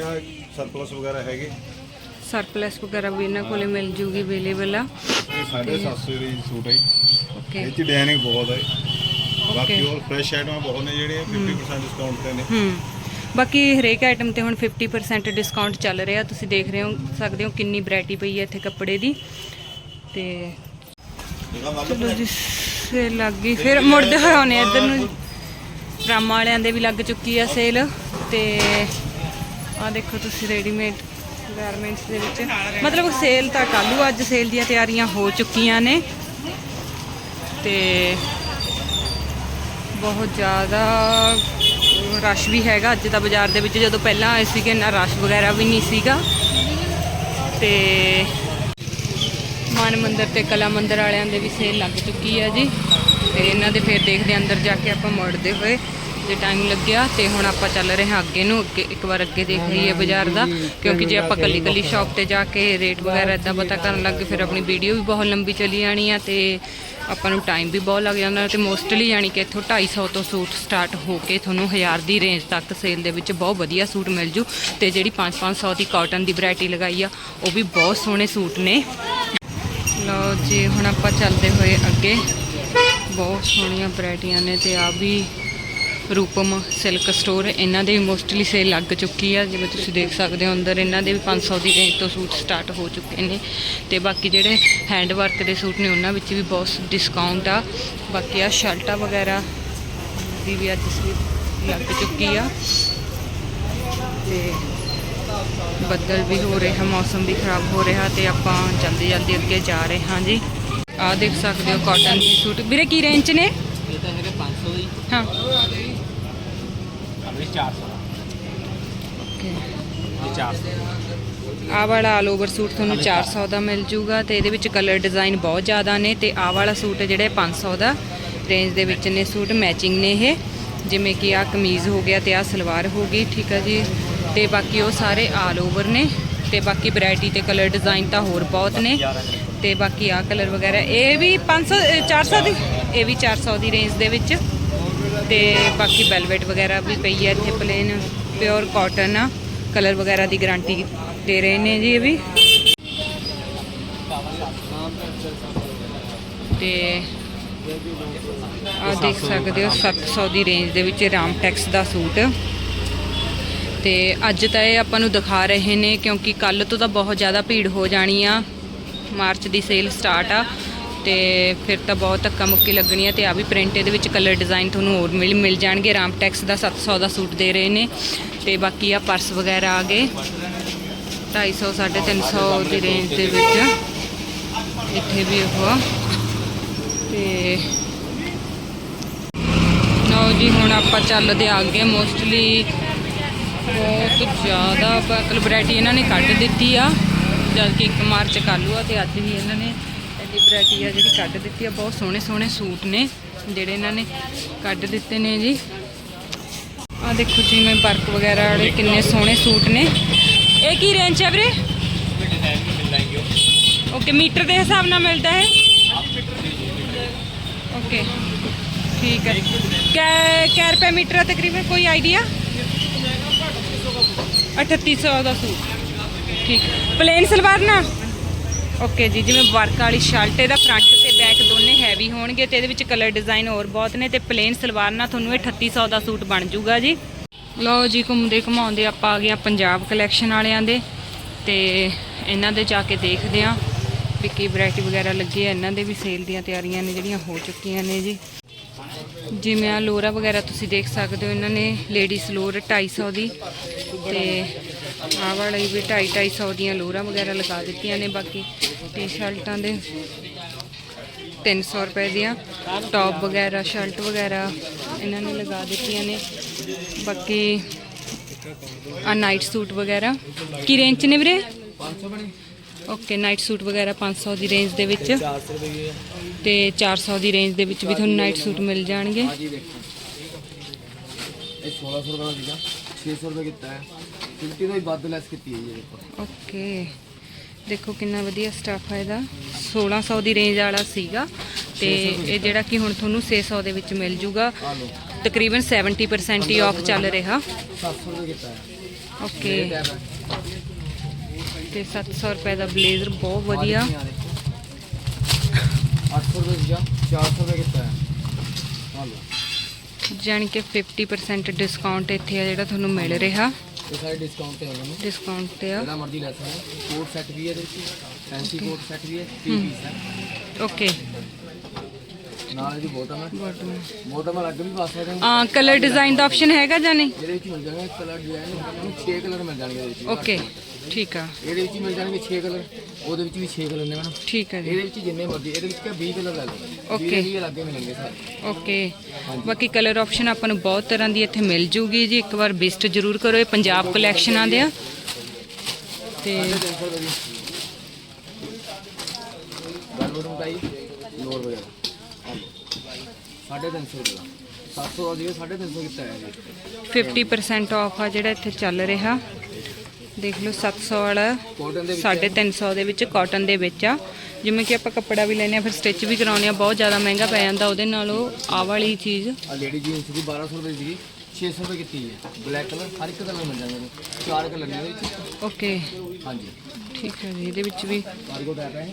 G: ਆ ਸਰਪਲਸ ਵਗੈਰਾ ਹੈਗੇ।
B: ਸਰਪਲਸ ਵਗੈਰਾ ਵੀ ਇਹਨਾਂ ਕੋਲੇ ਮਿਲ ਜੂਗੀ ਅਵੇਲੇਬਲ ਆ।
G: ਇਹ 750 ਰੇਂਜ ਸੂਟ ਹੈ
B: ਓਕੇ
G: ਇਹ ਚ ਡਿਜ਼ਾਈਨਿੰਗ ਬਹੁਤ ਹੈ ਬਾਕੀ ਹੋਰ ਫਰੈਸ਼ ਆਈਟਮਾਂ ਬਹੁਤ ਨੇ ਜਿਹੜੇ 50% ਡਿਸਕਾਊਂਟ ਤੇ ਨੇ।
B: ਹੂੰ। ਬਾਕੀ ਹਰੇਕ ਆਈਟਮ ਤੇ ਹੁਣ 50% ਡਿਸਕਾਊਂਟ ਚੱਲ ਰਿਹਾ। ਤੁਸੀਂ ਦੇਖ ਰਹੇ ਹੋ ਸਕਦੇ ਹੋ ਕਿੰਨੀ ਵੈਰਾਈਟੀ ਪਈ ਹੈ ਇੱਥੇ ਕੱਪੜੇ ਦੀ। ਤੇ ਚਲੋ ਜੀ ਸੇਲ ਲੱਗ ਗਈ। ਫਿਰ ਮੁੜਦੇ ਹੋਏ ਆਉਣੇ ਇੱਧਰ ਨੂੰ। ਰਾਮਾ ਵਾਲਿਆਂ ਦੇ ਵੀ ਲੱਗ ਚੁੱਕੀ ਆ ਸੇਲ ਤੇ ਆ ਦੇਖੋ ਤੁਸੀਂ ਰੈਡੀਮੇਡ ਗਾਰਮੈਂਟਸ ਦੇ ਵਿੱਚ। ਮਤਲਬ ਸੇਲ ਤਾਂ ਕੱਲੂ ਅੱਜ ਸੇਲ ਦੀਆਂ ਤਿਆਰੀਆਂ ਹੋ ਚੁੱਕੀਆਂ ਨੇ। ਤੇ ਬਹੁਤ ਜ਼ਿਆਦਾ ਰਸ਼ ਵੀ ਹੈਗਾ ਅੱਜ ਦਾ ਬਾਜ਼ਾਰ ਦੇ ਵਿੱਚ। ਜਦੋਂ ਪਹਿਲਾਂ ਆਏ ਸੀਗੇ ਨਾ ਰਸ਼ ਵਗੈਰਾ ਵੀ ਨਹੀਂ ਸੀਗਾ। ਤੇ ਮਾਨ ਮੰਦਰ ਤੇ ਕਲਾ ਮੰਦਰ ਵਾਲਿਆਂ ਦੇ ਵੀ ਸੇਲ ਲੱਗ ਚੁੱਕੀ ਹੈ ਜੀ। ਤੇ ਇਹਨਾਂ ਦੇ ਫਿਰ ਦੇਖਦੇ ਹਾਂ ਅੰਦਰ ਜਾ ਕੇ ਆਪਾਂ ਮੁੜਦੇ ਹੋਏ। ਜੇ ਟਾਈਮ ਲੱਗਿਆ ਤੇ ਹੁਣ ਆਪਾਂ ਚੱਲ ਰਹੇ ਹਾਂ ਅੱਗੇ ਨੂੰ। ਅੱਗੇ ਇੱਕ ਵਾਰ ਅੱਗੇ ਦੇਖ ਲਈਏ ਬਾਜ਼ਾਰ ਦਾ, ਕਿਉਂਕਿ ਜੇ ਆਪਾਂ ਕੱਲੀ ਕੱਲੀ ਸ਼ਾਪ ਤੇ ਜਾ ਕੇ ਰੇਟ ਵਗੈਰਾ ਇਦਾਂ ਪਤਾ ਕਰਨ ਲੱਗ ਗਏ, ਫਿਰ ਆਪਣੀ ਵੀਡੀਓ ਵੀ ਬਹੁਤ ਲੰਬੀ ਚਲੀ ਜਾਣੀ ਆ ਤੇ ਆਪਾਂ ਨੂੰ ਟਾਈਮ ਵੀ ਬਹੁਤ ਲੱਗ ਜਾਂਦਾ ਤੇ ਮੋਸਟਲੀ ਯਾਨੀ ਕਿ ਇੱਥੋਂ 250 ਤੋਂ ਸੂਟ ਸਟਾਰਟ ਹੋ ਕੇ ਤੁਹਾਨੂੰ 1000 ਦੀ ਰੇਂਜ ਤੱਕ ਸੇਲ ਦੇ ਵਿੱਚ ਬਹੁਤ ਵਧੀਆ ਸੂਟ ਮਿਲ ਜੂ ਤੇ ਜਿਹੜੀ 5-500 ਦੀ ਕਾਟਨ ਦੀ ਵੈਰਾਈਟੀ ਲਗਾਈ ਆ, ਉਹ ਵੀ ਬਹੁਤ ਸੋਹਣੇ ਸੂਟ ਨੇ। ਲਓ ਜੀ, ਹੁਣ ਆਪਾਂ ਚੱਲਦੇ ਹੋਏ ਅੱਗੇ। ਬਹੁਤ ਸੋਹਣੀਆਂ ਵੈਰਾਈਟੀਆਂ ਨੇ ਤੇ ਆ ਵੀ ਰੂਪਮ ਸਿਲਕ ਸਟੋਰ ਇਹਨਾਂ ਦੇ ਵੀ ਮੋਸਟਲੀ ਸੇਲ ਲੱਗ ਚੁੱਕੀ ਆ। ਜਿਵੇਂ ਤੁਸੀਂ ਦੇਖ ਸਕਦੇ ਹੋ ਅੰਦਰ ਇਹਨਾਂ ਦੇ ਵੀ 500 ਦੀ ਰੇਂਜ ਤੋਂ ਸੂਟ ਸਟਾਰਟ ਹੋ ਚੁੱਕੇ ਨੇ। ਤੇ ਬਾਕੀ ਜਿਹੜੇ ਹੈਂਡ ਵਰਕ ਦੇ ਸੂਟ ਨੇ ਉਹਨਾਂ ਵਿੱਚ ਵੀ ਬਹੁਤ ਡਿਸਕਾਊਂਟ ਆ। ਬਾਕੀ ਆ ਸ਼ਰਟਾਂ ਵਗੈਰਾ ਦੀ ਵੀ ਅੱਜ ਸੇਲ ਲੱਗ ਚੁੱਕੀ ਆ। ਤੇ ਬੱਦਲ ਵੀ ਹੋ ਰਿਹਾ ਮੌਸਮ ਵੀ ਖਰਾਬ ਹੋ ਰਿਹਾ ਤੇ ਆਪਾਂ ਜਲਦੀ ਜਲਦੀ ਅੱਗੇ ਜਾ ਰਹੇ ਹਾਂ ਜੀ। ਆਹ ਦੇਖ ਸਕਦੇ ਹੋ ਕਾਟਨ ਦੇ ਸੂਟ। ਵੀਰੇ ਕੀ ਰੇਂਜ 'ਚ ਨੇ?
C: ਇਹ ਤਾਂ ਹੈਗੇ 500 ਦੀ
B: ਹਾਂ।
C: 400
B: ਓਕੇ
C: ਇਹ 400
B: ਆਹ ਵਾਲਾ ਆਲ ਓਵਰ ਸੂਟ ਤੁਹਾਨੂੰ 400 ਦਾ ਮਿਲ ਜੂਗਾ ਤੇ ਇਹਦੇ ਵਿੱਚ ਕਲਰ ਡਿਜ਼ਾਈਨ ਬਹੁਤ ਜ਼ਿਆਦਾ ਨੇ ਤੇ ਆਹ ਵਾਲਾ ਸੂਟ ਜਿਹੜਾ 500 ਦਾ ਰੇਂਜ ਦੇ ਵਿੱਚ ਨੇ ਸੂਟ ਮੈਚਿੰਗ ਨੇ ਇਹ। ਜਿਵੇਂ ਕਿ ਆ ਕਮੀਜ਼ ਹੋ ਗਿਆ ਤੇ ਆ ਸਲਵਾਰ ਹੋ ਗਈ ਠੀਕ ਆ ਜੀ। ਤੇ ਬਾਕੀ ਉਹ ਸਾਰੇ ਆਲ ਓਵਰ ਨੇ ਤੇ ਬਾਕੀ ਵੈਰਾਈਟੀ ਤੇ ਕਲਰ ਡਿਜ਼ਾਈਨ ਤਾਂ ਹੋਰ ਬਹੁਤ ਨੇ। ਤੇ ਬਾਕੀ ਆ ਕਲਰ ਵਗੈਰਾ ਇਹ ਵੀ 500 ਅ, 400 ਦੀ? ਇਹ ਵੀ 400 ਦੀ ਰੇਂਜ ਦੇ ਵਿੱਚ। ਤੇ ਬਾਕੀ ਵੈਲਵਟ ਵਗੈਰਾ ਵੀ ਪਈ ਹੈ, ਇੱਥੇ ਪਲੇਨ ਪਿਓਰ ਕਾਟਨ ਆ ਕਲਰ ਵਗੈਰਾ ਦੀ ਗਾਰੰਟੀ ਦੇ ਰਹੇ ਨੇ ਜੀ ਇਹ ਵੀ। ਤੇ ਆ ਦੇਖ ਸਕਦੇ ਹੋ 700 ਦੀ ਰੇਂਜ ਦੇ ਵਿੱਚ ਰਾਮ ਟੈਕਸ ਦਾ ਸੂਟ। ਤੇ ਅੱਜ ਤਾਂ ਇਹ ਆਪਾਂ ਨੂੰ ਦਿਖਾ ਰਹੇ ਨੇ, ਕਿਉਂਕਿ ਕੱਲ ਤੋਂ ਤਾਂ ਬਹੁਤ ਜ਼ਿਆਦਾ ਭੀੜ ਹੋ ਜਾਣੀ ਆ। ਮਾਰਚ ਦੀ ਸੇਲ ਸਟਾਰਟ ਆ। ਤੇ ਫਿਰ ਤਾਂ ਬਹੁਤ ਧੱਕਾ ਮੁੱਕੀ ਲੱਗਣੀ ਆ ਤੇ ਆ ਵੀ ਪ੍ਰਿੰਟ ਇਹਦੇ ਵਿੱਚ ਕਲਰ ਡਿਜ਼ਾਈਨ ਤੁਹਾਨੂੰ ਹੋਰ ਮਿਲ ਮਿਲ ਜਾਣਗੇ। ਰਾਮ ਟੈਕਸ ਦਾ 700 ਦਾ ਸੂਟ ਦੇ ਰਹੇ ਨੇ ਤੇ ਬਾਕੀ ਆ ਪਰਸ ਵਗੈਰਾ ਆ ਗਏ। 250 350 ਦੀ ਰੇਂਜ ਦੇ ਵਿੱਚ। ਇੱਥੇ ਵੀ ਉਹ ਆ। ਤੇ ਲਓ ਜੀ, ਹੁਣ ਆਪਾਂ ਚੱਲਦੇ ਆ ਅੱਗੇ। ਮੋਸਟਲੀ ਬਹੁਤ ਜ਼ਿਆਦਾ ਮਤਲਬ ਵੈਰਾਈਟੀ ਇਹਨਾਂ ਨੇ ਕੱਢ ਦਿੱਤੀ ਆ। ਜਦ ਕਿ 1 ਮਾਰਚ ਕੱਲੂ ਆ ਤੇ ਅੱਜ ਵੀ ਇਹਨਾਂ ਨੇ ਐਡੀ ਵੈਰਾਈਟੀ ਆ ਜਿਹੜੀ ਕੱਢ ਦਿੱਤੀ ਆ, ਬਹੁਤ ਸੋਹਣੇ ਸੋਹਣੇ ਸੂਟ ਨੇ, ਜਿਹੜੇ ਇਹਨਾਂ ਨੇ ਕੱਢ ਦਿੱਤੇ ਨੇ ਜੀ। ਆ ਦੇਖੋ ਜਿਵੇਂ ਵਰਕ ਵਗੈਰਾ ਵਾਲੇ ਕਿੰਨੇ ਸੋਹਣੇ ਸੂਟ ਨੇ। ਇਹ ਕੀ ਰੇਂਜ ਹੈ ਵੀਰੇ? ਓਕੇ ਮੀਟਰ ਦੇ ਹਿਸਾਬ ਨਾਲ ਮਿਲਦਾ ਹੈ ਓਕੇ ਠੀਕ ਹੈ ਕੈ ਕੈ ਰੁਪਏ ਮੀਟਰ ਹੈ ਤਕਰੀਬਨ, ਕੋਈ ਆਈਡੀਆ 3800 ਦਾ ਸੂਟ। ਠੀਕ। ਪਲੇਨ ਸਲਵਾਰ ਨਾ ਓਕੇ ਜੀ, ਜਿਵੇਂ ਵਰਕ ਵਾਲੀ ਸ਼ਰਟ, ਇਹਦਾ ਫਰੰਟ ਤੇ ਬੈਕ ਦੋਨੇ ਹੈਵੀ ਹੋਣਗੇ ਤੇ ਇਹਦੇ ਵਿੱਚ ਕਲਰ ਡਿਜ਼ਾਈਨ ਹੋਰ ਬਹੁਤ ਨੇ ਤੇ ਪਲੇਨ ਸਲਵਾਰ ਨਾਲ ਤੁਹਾਨੂੰ ਇਹ 3800 ਦਾ ਸੂਟ ਬਣ ਜਾਊਗਾ ਜੀ। ਲਓ ਜੀ, ਘੁੰਮਦੇ ਘੁਮਾਉਂਦੇ ਆਪਾਂ ਆ ਗਏ ਆ ਪੰਜਾਬ ਕਲੈਕਸ਼ਨ ਵਾਲਿਆਂ ਦੇ ਤੇ ਇਹਨਾਂ ਦੇ ਜਾ ਕੇ ਦੇਖਦੇ ਆ ਵੀ ਕੀ ਵੈਰਾਈਟੀ ਵਗੈਰਾ ਲੱਗੀ ਹੈ ਇਹਨਾਂ ਦੇ ਵੀ ਸੇਲ ਦੀਆਂ ਤਿਆਰੀਆਂ ਨੇ ਜਿਹੜੀਆਂ ਹੋ ਚੁੱਕੀਆਂ ਨੇ ਜੀ। ਜਿਵੇਂ ਆ ਲੋਰਾ ਵਗੈਰਾ ਤੁਸੀਂ ਦੇਖ ਸਕਦੇ ਹੋ, ਇਹਨਾਂ ਨੇ ਲੇਡੀਜ਼ ਲੋਰ 250 ਦੀ ਤੇ ਆਹ ਵਾਲੀ ਵੀ 250 250 ਦੀਆਂ ਲੋਰਾ ਵਗੈਰਾ ਲਗਾ ਦਿੱਤੀਆਂ ਨੇ ਬਾਕੀ ਟੀ-ਸ਼ਰਟਾਂ ਦੇ। 300 ਰੁਪਏ ਦੀਆਂ। ਟੌਪ ਵਗੈਰਾ, ਸ਼ਰਟ ਵਗੈਰਾ ਇਹਨਾਂ ਨੇ ਲਗਾ ਦਿੱਤੀਆਂ ਨੇ। ਬਾਕੀ ਆ ਨਾਈਟ ਸੂਟ ਵਗੈਰਾ। ਕੀ ਰੇਂਜ 'ਚ ਨੇ ਵੀਰੇ?
C: 500 ਬਣੇ
B: ਓਕੇ ਨਾਈਟ ਸੂਟ ਵਗੈਰਾ 500 ਦੀ ਰੇਂਜ ਦੇ ਵਿੱਚ।
C: 400 ਰੁਪਏ ਦੀ
B: ਤੇ 400 ਦੀ ਰੇਂਜ ਦੇ ਵਿੱਚ ਵੀ ਤੁਹਾਨੂੰ ਨਾਈਟ ਸੂਟ ਮਿਲ ਜਾਣਗੇ।
C: ਇਹ 1600 ਰੁਪਏ ਦਾ 600 ਰੁਪਏ ਕੀਤਾ ਹੈ। 50 ਤੋਂ ਹੀ ਵੱਧ ਲੈਸ ਕੀਤੀ ਹੈ ਜੀ
B: ਓਕੇ। ਦੇਖੋ ਕਿੰਨਾ ਵਧੀਆ ਸਟਾਫ ਹੈ ਇਹਦਾ। 1600 ਦੀ ਰੇਂਜ ਵਾਲਾ ਸੀਗਾ ਤੇ ਇਹ ਜਿਹੜਾ ਕਿ ਹੁਣ ਤੁਹਾਨੂੰ 600 ਦੇ ਵਿੱਚ ਮਿਲ ਜੂਗਾ।
C: ਆ ਲਓ।
B: ਤਕਰੀਬਨ 70% ਹੀ ਆਫ ਚੱਲ ਰਿਹਾ।
C: 700 ਰੁਪਏ ਕੀਤਾ ਹੈ।
B: ਓਕੇ।
C: ਇਹ ਟੈਬ ਹੈ
B: ਤੇ 700 ਰੁਪਏ ਦਾ ਬਲੇਜ਼ਰ ਬਹੁਤ ਵਧੀਆ।
C: 800 ਰੁਪਏ ਸੀਗਾ 400 ਰੁਪਏ ਕੀਤਾ ਹੈ।
B: ਜਾਣੀ ਕਿ 50% ਡਿਸਕਾਊਂਟ ਇੱਥੇ ਆ ਜਿਹੜਾ ਤੁਹਾਨੂੰ ਮਿਲ ਰਿਹਾ।
C: ਇਹ ਸਾਰੇ ਡਿਸਕਾਊਂਟ ਤੇ ਹੋਣੇ ਨੇ।
B: ਡਿਸਕਾਊਂਟ ਤੇ ਆ।
C: ਜਿਹੜਾ ਮਰਜ਼ੀ ਲੈ ਸਕਦੇ ਹੋ। ਕੋਟ ਸੈੱਟ ਵੀ ਹੈ ਇਹਦੇ ਵਿੱਚ। ਫੈਂਸੀ ਕੋਟ ਸੈੱਟ ਵੀ ਹੈ 3 ਪੀਸ ਹੈ।
B: ਓਕੇ
C: ਨਾਲ ਇਹਦੀ ਬੋਟਮ ਹੈ।
B: ਬਾਟਮ
C: ਬੋਟਮ ਅਲੱਗ ਵੀ ਪਾ ਸਕਦੇ ਹੋ।
B: ਆ ਕਲਰ ਡਿਜ਼ਾਈਨ ਦਾ ਆਪਸ਼ਨ ਹੈਗਾ ਜਾਂ ਨਹੀਂ?
C: ਇਹਦੇ ਵਿੱਚ ਮਿਲ ਜਾਣਗੇ ਕਲਰ ਡਿਜ਼ਾਈਨ ਤੁਹਾਨੂੰ 6 ਕਲਰ ਮਿਲ ਜਾਣਗੇ ਇਹਦੇ ਵਿੱਚ।
B: ਓਕੇ ਠੀਕ ਆ।
C: ਇਹਦੇ ਵਿੱਚ ਮਿਲ ਜਾਣਗੇ 6 ਕਲਰ ਉਹਦੇ ਵਿੱਚ ਵੀ 6 ਕਲਰ ਨੇ ਮੈਡਮ।
B: ਠੀਕ ਹੈ ਜੀ।
C: ਇਹਦੇ ਵਿੱਚ ਜਿੰਨੇ ਮਰਜ਼ੀ ਇਹਦੇ ਵਿੱਚ ਕਿਆ 20 ਕਲਰ ਲੈ ਲਓ
B: Okay.
C: 20 ਅਲੱਗ ਹੀ ਮਿਲਣਗੇ ਸਾਰੇ।
B: ਓਕੇ ਬਾਕੀ ਕਲਰ ਆਪਸ਼ਨ ਆਪਾਂ ਨੂੰ ਬਹੁਤ ਤਰ੍ਹਾਂ ਦੀ ਇੱਥੇ ਮਿਲ ਜੂਗੀ ਜੀ। ਇੱਕ ਵਾਰ ਵਿਜ਼ਿਟ ਜ਼ਰੂਰ ਕਰੋ ਇਹ ਪੰਜਾਬ ਕਲੈਕਸ਼ਨਾਂ ਦੇ ਆ। ਤੇ
C: 300 ਰੁਪਏ ਦੀ ਗੱਲ ਬੋਟਮ ਕਾਈ ਲੋਰ ਵਗੈਰਾ। ਆ ਲਓ। ਸਾਢੇ 300 ਰੁਪਏ। ਦਾ 700 ਦਾ ਜਿਹੜਾ 350 ਕੀਤਾ ਹੈ ਜੀ।
B: 50% ਆਫ ਆ ਜਿਹੜਾ ਇੱਥੇ ਚੱਲ ਰਿਹਾ। ਦੇਖ ਲਓ 700 ਵਾਲਾ
C: ਕੋਟਨ ਦੇ ਵਿੱਚ
B: 350 ਦੇ ਵਿੱਚ ਕਾਟਨ ਦੇ ਵਿੱਚ ਆ। ਜਿਵੇਂ ਕਿ ਆਪਾਂ ਕੱਪੜਾ ਵੀ ਲੈਨੇ ਆ ਫਿਰ ਸਟਿਚ ਵੀ ਕਰਾਉਨੇ ਆ ਬਹੁਤ ਜ਼ਿਆਦਾ ਮਹਿੰਗਾ ਪੈ ਜਾਂਦਾ। ਉਹਦੇ ਨਾਲੋਂ ਆਹ ਵਾਲੀ ਚੀਜ਼।
C: ਆ ਲੇਡੀ ਜੀਨਸ ਦੀ 1200 ਰੁਪਏ ਦੀ 600 ਰੁਪਏ ਕੀਤੀ ਹੈ। ਬਲੈਕ ਕਲਰ ਹਰ ਇੱਕ ਕਲਰ ਮਿਲ ਇਹਦੇ। ਚਾਰ ਕਲਰ ਨੇ ਵਿੱਚ।
B: ਓਕੇ
C: ਹਾਂਜੀ।
B: ਠੀਕ ਹੈ ਜੀ ਇਹਦੇ ਵਿੱਚ ਵੀ
C: ਕਾਰਗੋ ਟੈਪ ਹੈ।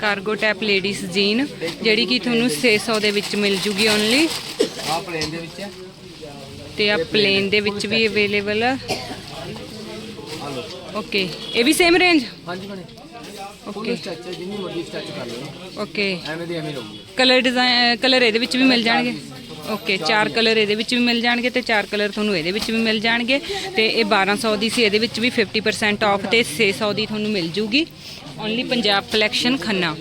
B: ਕਾਰਗੋ ਟੈਪ ਲੇਡੀਜ਼ ਜੀਨ ਜਿਹੜੀ ਕਿ ਤੁਹਾਨੂੰ 600 ਦੇ ਵਿੱਚ ਮਿਲ ਜੂਗੀ ਓਨਲੀ
C: ਆ ਪਲੇਨ ਦੇ ਵਿੱਚ ਹੈ।
B: ਤੇ ਆ ਪਲੇਨ ਦੇ ਵਿੱਚ ਵੀ ਅਵੇਲੇਬਲ ਆ
C: ਆ।
B: ਓਕੇ ਇਹ ਵੀ ਸੇਮ ਰੇਂਜ
C: ਹਾਂਜੀ ਬਣੇ
B: ਓਕੇ
C: ਸਟੈਚ ਜਿੰਨੀ ਮਰਜ਼ੀ ਸਟੈਚ ਕਰ ਲਓ।
B: ਓਕੇ
C: ਐਵੇਂ ਦੀ ਐਵੇਂ ਰਹੂਗੀ।
B: ਕਲਰ ਡਿਜ਼ਾਈਨ ਕਲਰ ਇਹਦੇ ਵਿੱਚ ਵੀ ਮਿਲ ਜਾਣਗੇ? ਓਕੇ ਚਾਰ ਕਲਰ ਇਹਦੇ ਵਿੱਚ ਵੀ ਮਿਲ ਜਾਣਗੇ ਤੇ ਚਾਰ ਕਲਰ ਤੁਹਾਨੂੰ ਇਹਦੇ ਵਿੱਚ ਵੀ ਮਿਲ ਜਾਣਗੇ ਤੇ ਇਹ 1200 ਦੀ ਸੀ ਇਹਦੇ ਵਿੱਚ ਵੀ 50% ਆਫ ਤੇ 600 ਦੀ ਤੁਹਾਨੂੰ ਮਿਲ ਜੂਗੀ। Only Punjab collection Khanna.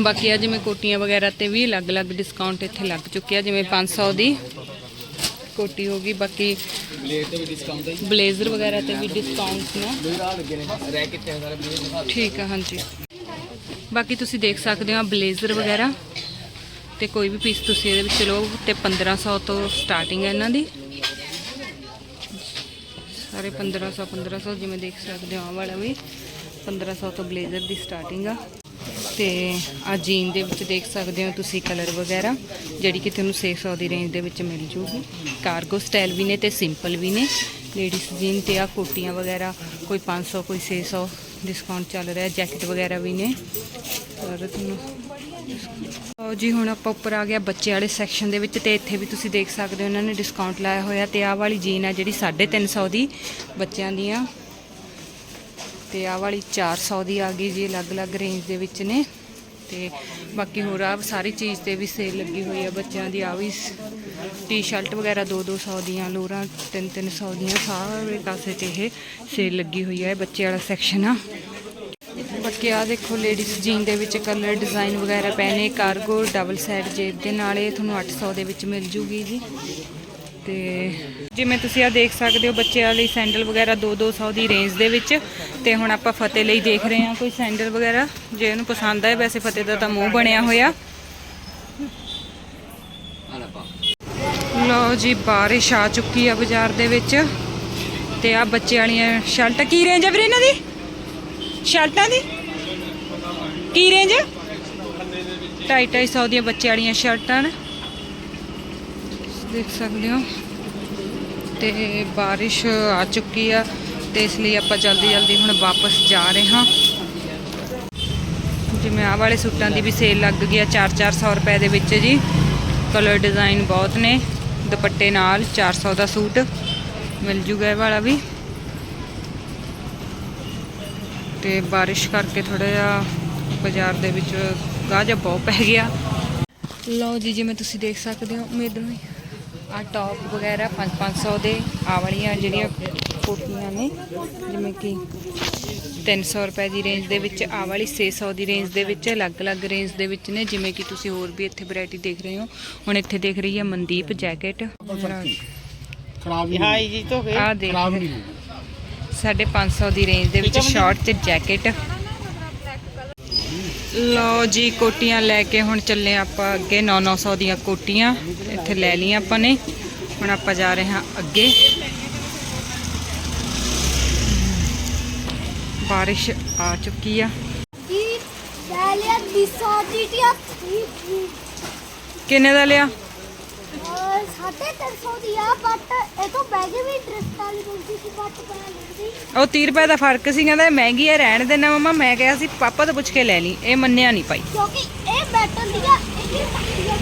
B: ਬਾਕੀ ਆ ਜਿਵੇਂ ਕੋਟੀਆਂ ਵਗੈਰਾ ਤੇ ਵੀ ਅਲੱਗ-ਅਲੱਗ ਡਿਸਕਾਊਂਟ ਇੱਥੇ ਲੱਗ ਚੁੱਕਿਆ ਜਿਵੇਂ 500 ਦੀ। ਕੋਟੀ ਹੋ ਗਈ ਬਾਕੀ
C: ਬਲੇਡ ਤੇ ਵੀ ਡਿਸਕਾਊਂਟ ਹੈ
B: ਬਲੇਜ਼ਰ ਵਗੈਰਾ ਤੇ ਵੀ ਡਿਸਕਾਊਂਟ ਨੇ।
C: ਆ।
B: ਠੀਕ ਆ ਹਾਂਜੀ। ਬਾਕੀ ਤੁਸੀਂ ਦੇਖ ਸਕਦੇ ਹੋ ਬਲੇਜ਼ਰ ਵਗੈਰਾ। ਤੇ ਕੋਈ ਵੀ ਪੀਸ ਤੁਸੀਂ ਇਹਦੇ ਵਿੱਚ ਲਓ ਤੇ 1500 ਤੋਂ ਸਟਾਰਟਿੰਗ ਹੈ ਇਹਨਾਂ ਦੀ। ਸਾਰੇ 1500 1500 ਜਿਵੇਂ ਦੇਖ ਸਕਦੇ ਹੋ ਆਹ ਵਾਲਾ ਵੀ। 1500 ਤੋਂ ਬਲੇਜ਼ਰ ਦੀ ਸਟਾਰਟਿੰਗ ਆ। ਤੇ ਆ ਜੀਨ ਦੇ ਵਿੱਚ ਦੇਖ ਸਕਦੇ ਹੋ ਤੁਸੀਂ ਕਲਰ ਵਗੈਰਾ, ਜਿਹੜੀ ਕਿ ਤੁਹਾਨੂੰ 600 ਦੀ ਰੇਂਜ ਦੇ ਵਿੱਚ ਮਿਲ ਜੂਗੀ। ਕਾਰਗੋ ਸਟਾਈਲ ਵੀ ਨੇ ਤੇ ਸਿੰਪਲ ਵੀ ਨੇ। ਲੇਡੀਜ਼ ਜੀਨ ਤੇ ਆ ਕੋਟੀਆਂ ਵਗੈਰਾ, ਕੋਈ 500 ਕੋਈ 600 ਡਿਸਕਾਊਂਟ ਚੱਲ ਰਿਹਾ, ਜੈਕਟ ਵਗੈਰਾ ਵੀ ਨੇ। ਔਰ ਤੁਹਾਨੂੰ ਲਓ ਜੀ, ਹੁਣ ਆਪਾਂ ਉੱਪਰ ਆ ਗਿਆ ਬੱਚੇ ਵਾਲੇ ਸੈਕਸ਼ਨ ਦੇ ਵਿੱਚ ਤੇ ਇੱਥੇ ਵੀ ਤੁਸੀਂ ਦੇਖ ਸਕਦੇ ਹੋ, ਇਹਨਾਂ ਨੇ ਡਿਸਕਾਊਂਟ ਲਾਇਆ ਹੋਇਆ ਤੇ ਆਹ ਵਾਲੀ ਜੀਨ ਆ ਜਿਹੜੀ 350 ਦੀ ਬੱਚਿਆਂ ਦੀਆਂ। ਤੇ ਆਹ ਵਾਲੀ 400 ਦੀ ਆ ਗਈ ਜੀ, ਅਲੱਗ-ਅਲੱਗ ਰੇਂਜ ਦੇ ਵਿੱਚ ਨੇ। ਤੇ ਬਾਕੀ ਹੋਰ ਆ ਸਾਰੀ ਚੀਜ਼ ਤੇ ਵੀ ਸੇਲ ਲੱਗੀ ਹੋਈ ਆ ਬੱਚਿਆਂ ਦੀ। ਆ ਵੀ ਟੀ-ਸ਼ਰਟ ਵਗੈਰਾ 2-200 ਦੀਆਂ, ਲੋਰਾਂ 3-300 ਦੀਆਂ, ਸਾਰੇ ਪਾਸੇ ਤੇ ਇਹ ਸੇਲ ਲੱਗੀ ਹੋਈ ਹੈ ਬੱਚੇ ਵਾਲਾ ਸੈਕਸ਼ਨ ਆ। ਬਾਕੀ ਆ ਦੇਖੋ ਲੇਡੀਜ਼ ਜੀਨ ਦੇ ਵਿੱਚ ਕਲਰ ਡਿਜ਼ਾਈਨ ਵਗੈਰਾ ਪਏ ਕਾਰਗੋ ਡਬਲ ਸਾਈਡ ਜੇਬ ਦੇ ਨਾਲ ਇਹ ਤੁਹਾਨੂੰ 800 ਦੇ ਵਿੱਚ ਮਿਲ ਜੂਗੀ ਜੀ। ਤੇ ਜਿਵੇਂ ਤੁਸੀਂ ਆ ਦੇਖ ਸਕਦੇ ਹੋ, ਬੱਚਿਆਂ ਲਈ ਸੈਂਡਲ ਵਗੈਰਾ 2-200 ਦੀ ਰੇਂਜ ਦੇ ਵਿੱਚ। ਤੇ ਹੁਣ ਆਪਾਂ ਫਤਿਹ ਲਈ ਦੇਖ ਰਹੇ ਹਾਂ ਕੋਈ ਸੈਂਡਲ ਵਗੈਰਾ। ਜੇ ਉਹਨੂੰ ਪਸੰਦ ਆਏ, ਵੈਸੇ ਫਤਿਹ ਦਾ ਤਾਂ ਮੂੰਹ ਬਣਿਆ ਹੋਇਆ।
C: ਆ
B: ਜੀ, ਬਾਰਿਸ਼ ਆ ਚੁੱਕੀ ਆ ਬਾਜ਼ਾਰ ਦੇ ਵਿੱਚ। ਤੇ ਆ ਬੱਚੇ ਵਾਲੀਆਂ ਸ਼ਰਟਾਂ, ਕੀ ਰੇਂਜ ਆ ਵੀਰੇ ਇਹਨਾਂ ਦੀ? ਸ਼ਰਟਾਂ ਦੀ? ਕੀ ਰੇਂਜ? 250 ਦੀਆਂ ਬੱਚੇ ਵਾਲੀਆਂ ਸ਼ਰਟਾਂ ਦੇਖ ਸਕਦੇ ਹੋ। ਤੇ ਬਾਰਿਸ਼ ਆ ਚੁੱਕੀ ਆ ਤੇ ਇਸ ਲਈ ਆਪਾਂ ਜਲਦੀ ਜਲਦੀ ਹੁਣ ਵਾਪਸ ਜਾ ਰਹੇ ਹਾਂ। ਜਿਵੇਂ ਆਹ ਵਾਲੇ ਸੂਟਾਂ ਦੀ ਵੀ ਸੇਲ ਲੱਗ ਗਈ ਆ 4-400 ਰੁਪਏ ਦੇ ਵਿੱਚ ਜੀ। ਕਲਰ ਡਿਜ਼ਾਈਨ ਬਹੁਤ ਨੇ, ਦੁਪੱਟੇ ਨਾਲ 400 ਦਾ ਸੂਟ ਮਿਲ ਜੂਗਾ ਇਹ ਵਾਲਾ ਵੀ। ਤੇ ਬਾਰਿਸ਼ ਕਰਕੇ ਥੋੜਾ ਜਿਹਾ ਬਾਜ਼ਾਰ ਦੇ ਵਿੱਚ ਗਾਹ ਬਹੁਤ ਪੈ ਗਿਆ। ਲਓ ਜੀ, ਜਿਵੇਂ ਤੁਸੀਂ ਦੇਖ ਸਕਦੇ ਹੋ ਮੇਰੇ ਹੀ ਆ ਟੌਪ ਵਗੈਰਾ 5-500 ਦੇ ਆ ਵਾਲੀਆਂ ਜਿਹੜੀਆਂ ਕੋਟੀਆਂ ਨੇ ਜਿਵੇਂ ਕਿ 300 ਰੁਪਏ ਦੀ ਰੇਂਜ ਦੇ ਵਿੱਚ ਆ ਵਾਲੀ 600 ਦੀ ਰੇਂਜ ਦੇ ਵਿੱਚ ਅਲੱਗ-ਅਲੱਗ ਰੇਂਜ ਦੇ ਵਿੱਚ ਨੇ ਜਿਵੇਂ ਕਿ ਤੁਸੀਂ ਹੋਰ ਵੀ ਇੱਥੇ ਵੈਰਾਈਟੀ ਦੇਖ ਰਹੇ ਹੋ। ਹੁਣ ਇੱਥੇ ਦੇਖ ਰਹੀ ਹੈ ਮਨਦੀਪ ਜੈਕਟ
F: ਖਰਾਬ ਨਹੀਂ
E: ਹਾਈ ਜੀ ਤੋਂ
B: ਆ ਦੇਖ
F: ਖਰਾਬ ਨਹੀਂ।
B: ਸਾਢੇ 500 ਦੀ ਰੇਂਜ ਦੇ ਵਿੱਚ ਸ਼ਾਰਟ ਤੇ ਜੈਕਟ ਲਓ ਜੀ ਕੋਟੀਆਂ ਲੈ ਕੇ ਹੁਣ ਚੱਲੇ ਆਪਾਂ ਅੱਗੇ 9-900 ਦੀਆਂ ਕੋਟੀਆਂ ਇੱਥੇ ਲੈ ਲਈਆਂ ਆਪਾਂ ਨੇ। ਹੁਣ ਆਪਾਂ ਜਾ ਰਹੇ ਹਾਂ ਅੱਗੇ। ਬਾਰਿਸ਼ ਆ ਚੁੱਕੀ ਆ।
A: ਲੈ
B: ਕਿੰਨੇ ਦਾ ਲਿਆ?
A: ਔਰ ਸਾਢੇ ਤਿੰਨ ਸੌ ਦੀ ਆ ਬਟ ਇਹ ਤੋਂ ਬੈਗੇ ਵੀ ਡਰੈਸ ਵਾਲੀ ਮਿਲਦੀ ਸੀ ਬਟ ਪਾ ਲੈਂਦੀ
B: ਉਹ 30 ਰੁਪਏ ਦਾ ਫ਼ਰਕ ਸੀ ਕਹਿੰਦਾ ਇਹ ਮਹਿੰਗੀ ਹੈ ਰਹਿਣ ਦੇਣਾ ਮਮਾ ਮੈਂ ਕਿਹਾ ਸੀ ਪਾਪਾ ਤੋਂ ਪੁੱਛ ਕੇ ਲੈ ਲਈ ਇਹ ਮੰਨਿਆ ਨਹੀਂ
A: ਕਿਉਂਕਿ ਇਹ ਇਹ ਪੱਕੀਆਂ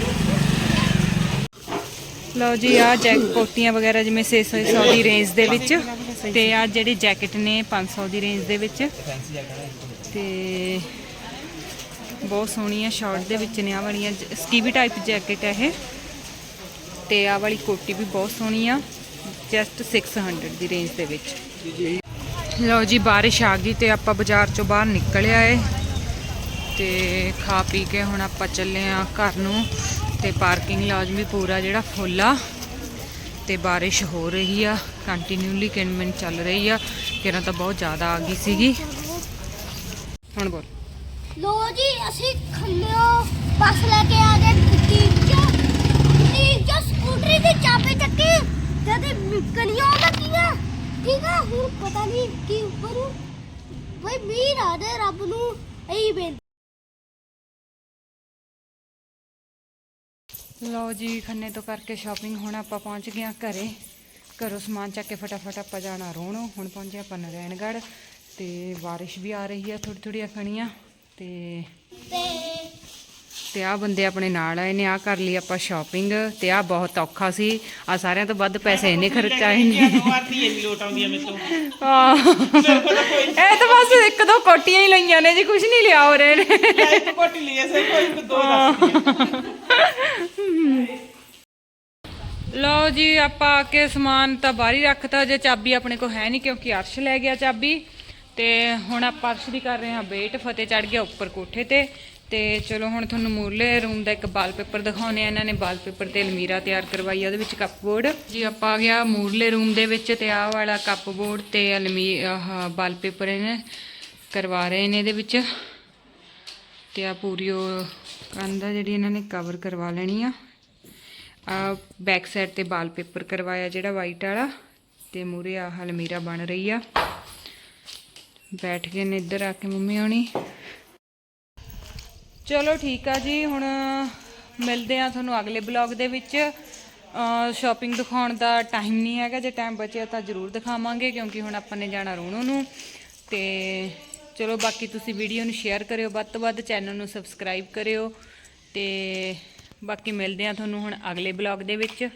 B: ਲਓ ਜੀ ਆ ਜੈਕ ਕੋਟੀਆਂ ਵਗੈਰਾ ਜਿਵੇਂ 600 ਦੀ ਰੇਂਜ ਦੇ ਵਿੱਚ ਤੇ ਆ ਜਿਹੜੀ ਜੈਕਟ ਨੇ 500 ਦੀ ਰੇਂਜ ਦੇ ਵਿੱਚ ਤੇ ਬਹੁਤ ਸੋਹਣੀ ਆ ਸ਼ਾਰਟ ਦੇ ਵਿੱਚ ਨੇ ਆ ਵਾਲੀਆਂ ਸਕੀਵੀ ਟਾਈਪ ਜੈਕਟ ਹੈ ਇਹ। ਤੇ ਆ ਵਾਲੀ ਕੋਟੀ ਵੀ ਬਹੁਤ ਸੋਹਣੀ ਆ ਜਸਟ 600 ਦੀ ਰੇਂਜ ਦੇ ਵਿੱਚ। ਲਓ ਜੀ, ਬਾਰਿਸ਼ ਆ ਗਈ ਤੇ ਆਪਾਂ ਬਾਜ਼ਾਰ ਚੋਂ ਬਾਹਰ ਨਿਕਲਿਆ ਏ। ਤੇ ਖਾ ਪੀ ਕੇ ਹੁਣ ਆਪਾਂ ਚੱਲੇ ਆ ਘਰ ਨੂੰ ਤੇ ਪਾਰਕਿੰਗ ਲਾਜ ਵੀ ਪੂਰਾ ਜਿਹੜਾ ਫੁੱਲ ਆ ਤੇ ਬਾਰਿਸ਼ ਹੋ ਰਹੀ ਆ ਕੰਟੀਨਿਊਲੀ ਕਿਣਮਿਣ ਚੱਲ ਰਹੀ ਆ ਕਿਰਾਂ ਤਾਂ ਬਹੁਤ ਜ਼ਿਆਦਾ ਆ ਗਈ ਸੀਗੀ। ਹੁਣ ਬੋਲ।
A: ਲੋ ਜੀ, ਅਸੀਂ ਖੰਡਿਓ ਬੱਸ ਲੈ ਕੇ ਆ ਗਏ, ਤੀਜਾ ਤੀਜਾ ਸਕੂਟਰੀ ਦੀ ਚਾਬੀ ਚੱਕੀ। ਜਦ ਕਲੀਆਂ ਲੱਗੀਆਂ ਠੀਕ ਆ ਹੁਣ ਪਤਾ ਨਹੀਂ ਕੀ ਉੱਪਰ ਬਈ ਮੀਰ ਆ ਦੇ ਰੱਬ ਨੂੰ ਇਹੀ ਬੇਨਤੀ।
B: ਲਓ ਜੀ ਖੰਨੇ ਤੋਂ ਕਰਕੇ ਸ਼ਾਪਿੰਗ ਹੁਣ ਆਪਾਂ ਪਹੁੰਚ ਗਏ ਹਾਂ ਘਰੇ। ਘਰੋਂ ਸਮਾਨ ਚੱਕ ਕੇ ਫਟਾਫਟ ਆਪਾਂ ਜਾਣਾ ਰੋਣੋ। ਹੁਣ ਪਹੁੰਚੇ ਆਪਾਂ ਨਰੈਣਗੜ੍ਹ ਤੇ ਬਾਰਿਸ਼ ਵੀ ਆ ਰਹੀ ਆ ਥੋੜੀ ਥੋੜੀਆਂ ਖਣੀਆਂ ਤੇ
A: ਤੇ
B: ਆ ਬੰਦੇ ਆਪਣੇ ਨਾਲ ਆਏ ਨੇ ਆ ਕਰ ਲਈ ਆਪਾਂ ਸ਼ਾਪਿੰਗ ਤੇ ਆ ਬਹੁਤ ਔਖਾ ਸੀ। ਆ ਸਾਰਿਆਂ ਤੋਂ ਵੱਧ ਪੈਸੇ ਇਹਨੇ ਖਰਚਾਏ ਨੇ। ਇਹ ਤਾਂ ਬਸ ਇੱਕ ਦੋ ਕੋਟੀਆਂ ਹੀ ਲਈਆਂ ਨੇ ਜੀ ਕੁਝ ਨਹੀਂ ਲਿਆ ਹੋ ਰਹੇ ਨੇ
E: ਇੱਕ ਕੋਟੀ ਲਈ ਐ ਸਿਰ ਕੋਈ ਦੋ ਦੱਸ
B: ਲਓ ਜੀ ਆਪਾਂ ਆ ਕੇ ਸਮਾਨ ਤਾਂ ਬਾਹਰ ਹੀ ਰੱਖਤਾ ਜੇ ਚਾਬੀ ਆਪਣੇ ਕੋਲ ਹੈ ਨਹੀਂ ਕਿਉਂਕਿ ਅਰਸ਼ ਲੈ ਗਿਆ ਚਾਬੀ। ਤੇ ਹੁਣ ਆਪਾਂ ਅਰਸ਼ ਦੀ ਕਰ ਰਹੇ ਹਾਂ ਵੇਟ ਫਤਿਹ ਚੜ ਗਿਆ ਉੱਪਰ ਕੋਠੇ ਤੇ। ਤੇ ਚਲੋ ਹੁਣ ਤੁਹਾਨੂੰ ਮੂਰਲੇ ਰੂਮ ਦਾ ਇੱਕ ਵਾਲ ਪੇਪਰ ਦਿਖਾਉਣੇ ਆ ਇਹਨਾਂ ਨੇ ਵਾਲ ਪੇਪਰ ਤੇ ਅਲਮੀਰਾ ਤਿਆਰ ਕਰਵਾਈ ਆ, ਉਹਦੇ ਵਿੱਚ ਕੱਪਬੋਰਡ ਜੀ, ਆਪਾਂ ਆ ਗਿਆ ਮੂਰਲੇ ਰੂਮ ਦੇ ਵਿੱਚ ਤੇ ਆਹ ਵਾਲਾ ਕੱਪਬੋਰਡ ਤੇ ਅਲਮੀ, ਆਹ ਵਾਲਪੇਪਰ ਇਹਨੇ ਕਰਵਾ ਰਹੇ ਨੇ ਇਹਦੇ ਵਿੱਚ। ਤੇ ਆ ਪੂਰੀ ਉਹ ਕੰਧ ਆ ਜਿਹੜੀ ਇਹਨਾਂ ਨੇ ਕਵਰ ਕਰਵਾ ਲੈਣੀ ਆ। ਆ ਬੈਕ ਸਾਈਡ ਤੇ ਵਾਲਪੇਪਰ ਕਰਵਾਇਆ ਜਿਹੜਾ ਵਾਈਟ ਵਾਲਾ ਤੇ ਮੂਰੇ ਆਹ ਅਲਮੀਰਾ ਬਣ ਰਹੀ ਆ। ਬੈਠ ਗਏ ਨੇ ਇੱਧਰ ਆ ਕੇ ਮੰਮੀ ਹੋਣੀ। ਚਲੋ ਠੀਕ ਆ ਜੀ, ਹੁਣ ਮਿਲਦੇ ਆ ਤੁਹਾਨੂੰ ਅਗਲੇ ਬਲੌਗ ਦੇ ਵਿੱਚ। ਸ਼ਾਪਿੰਗ ਦਿਖਾਉਣ ਦਾ ਟਾਈਮ ਨਹੀਂ ਹੈਗਾ, ਜੇ ਟਾਈਮ ਬਚਿਆ ਤਾਂ ਜ਼ਰੂਰ ਦਿਖਾਵਾਂਗੇ, ਕਿਉਂਕਿ ਹੁਣ ਆਪਾਂ ਨੇ ਜਾਣਾ ਰੂਣੂ ਨੂੰ। ਤੇ ਚਲੋ, ਬਾਕੀ ਤੁਸੀਂ ਵੀਡੀਓ ਨੂੰ ਸ਼ੇਅਰ ਕਰਿਓ, ਵੱਧ ਤੋਂ ਵੱਧ ਚੈਨਲ ਨੂੰ ਸਬਸਕ੍ਰਾਈਬ ਕਰਿਓ। ਤੇ ਬਾਕੀ ਮਿਲਦੇ ਆ ਤੁਹਾਨੂੰ ਹੁਣ ਅਗਲੇ ਬਲੌਗ ਦੇ ਵਿੱਚ।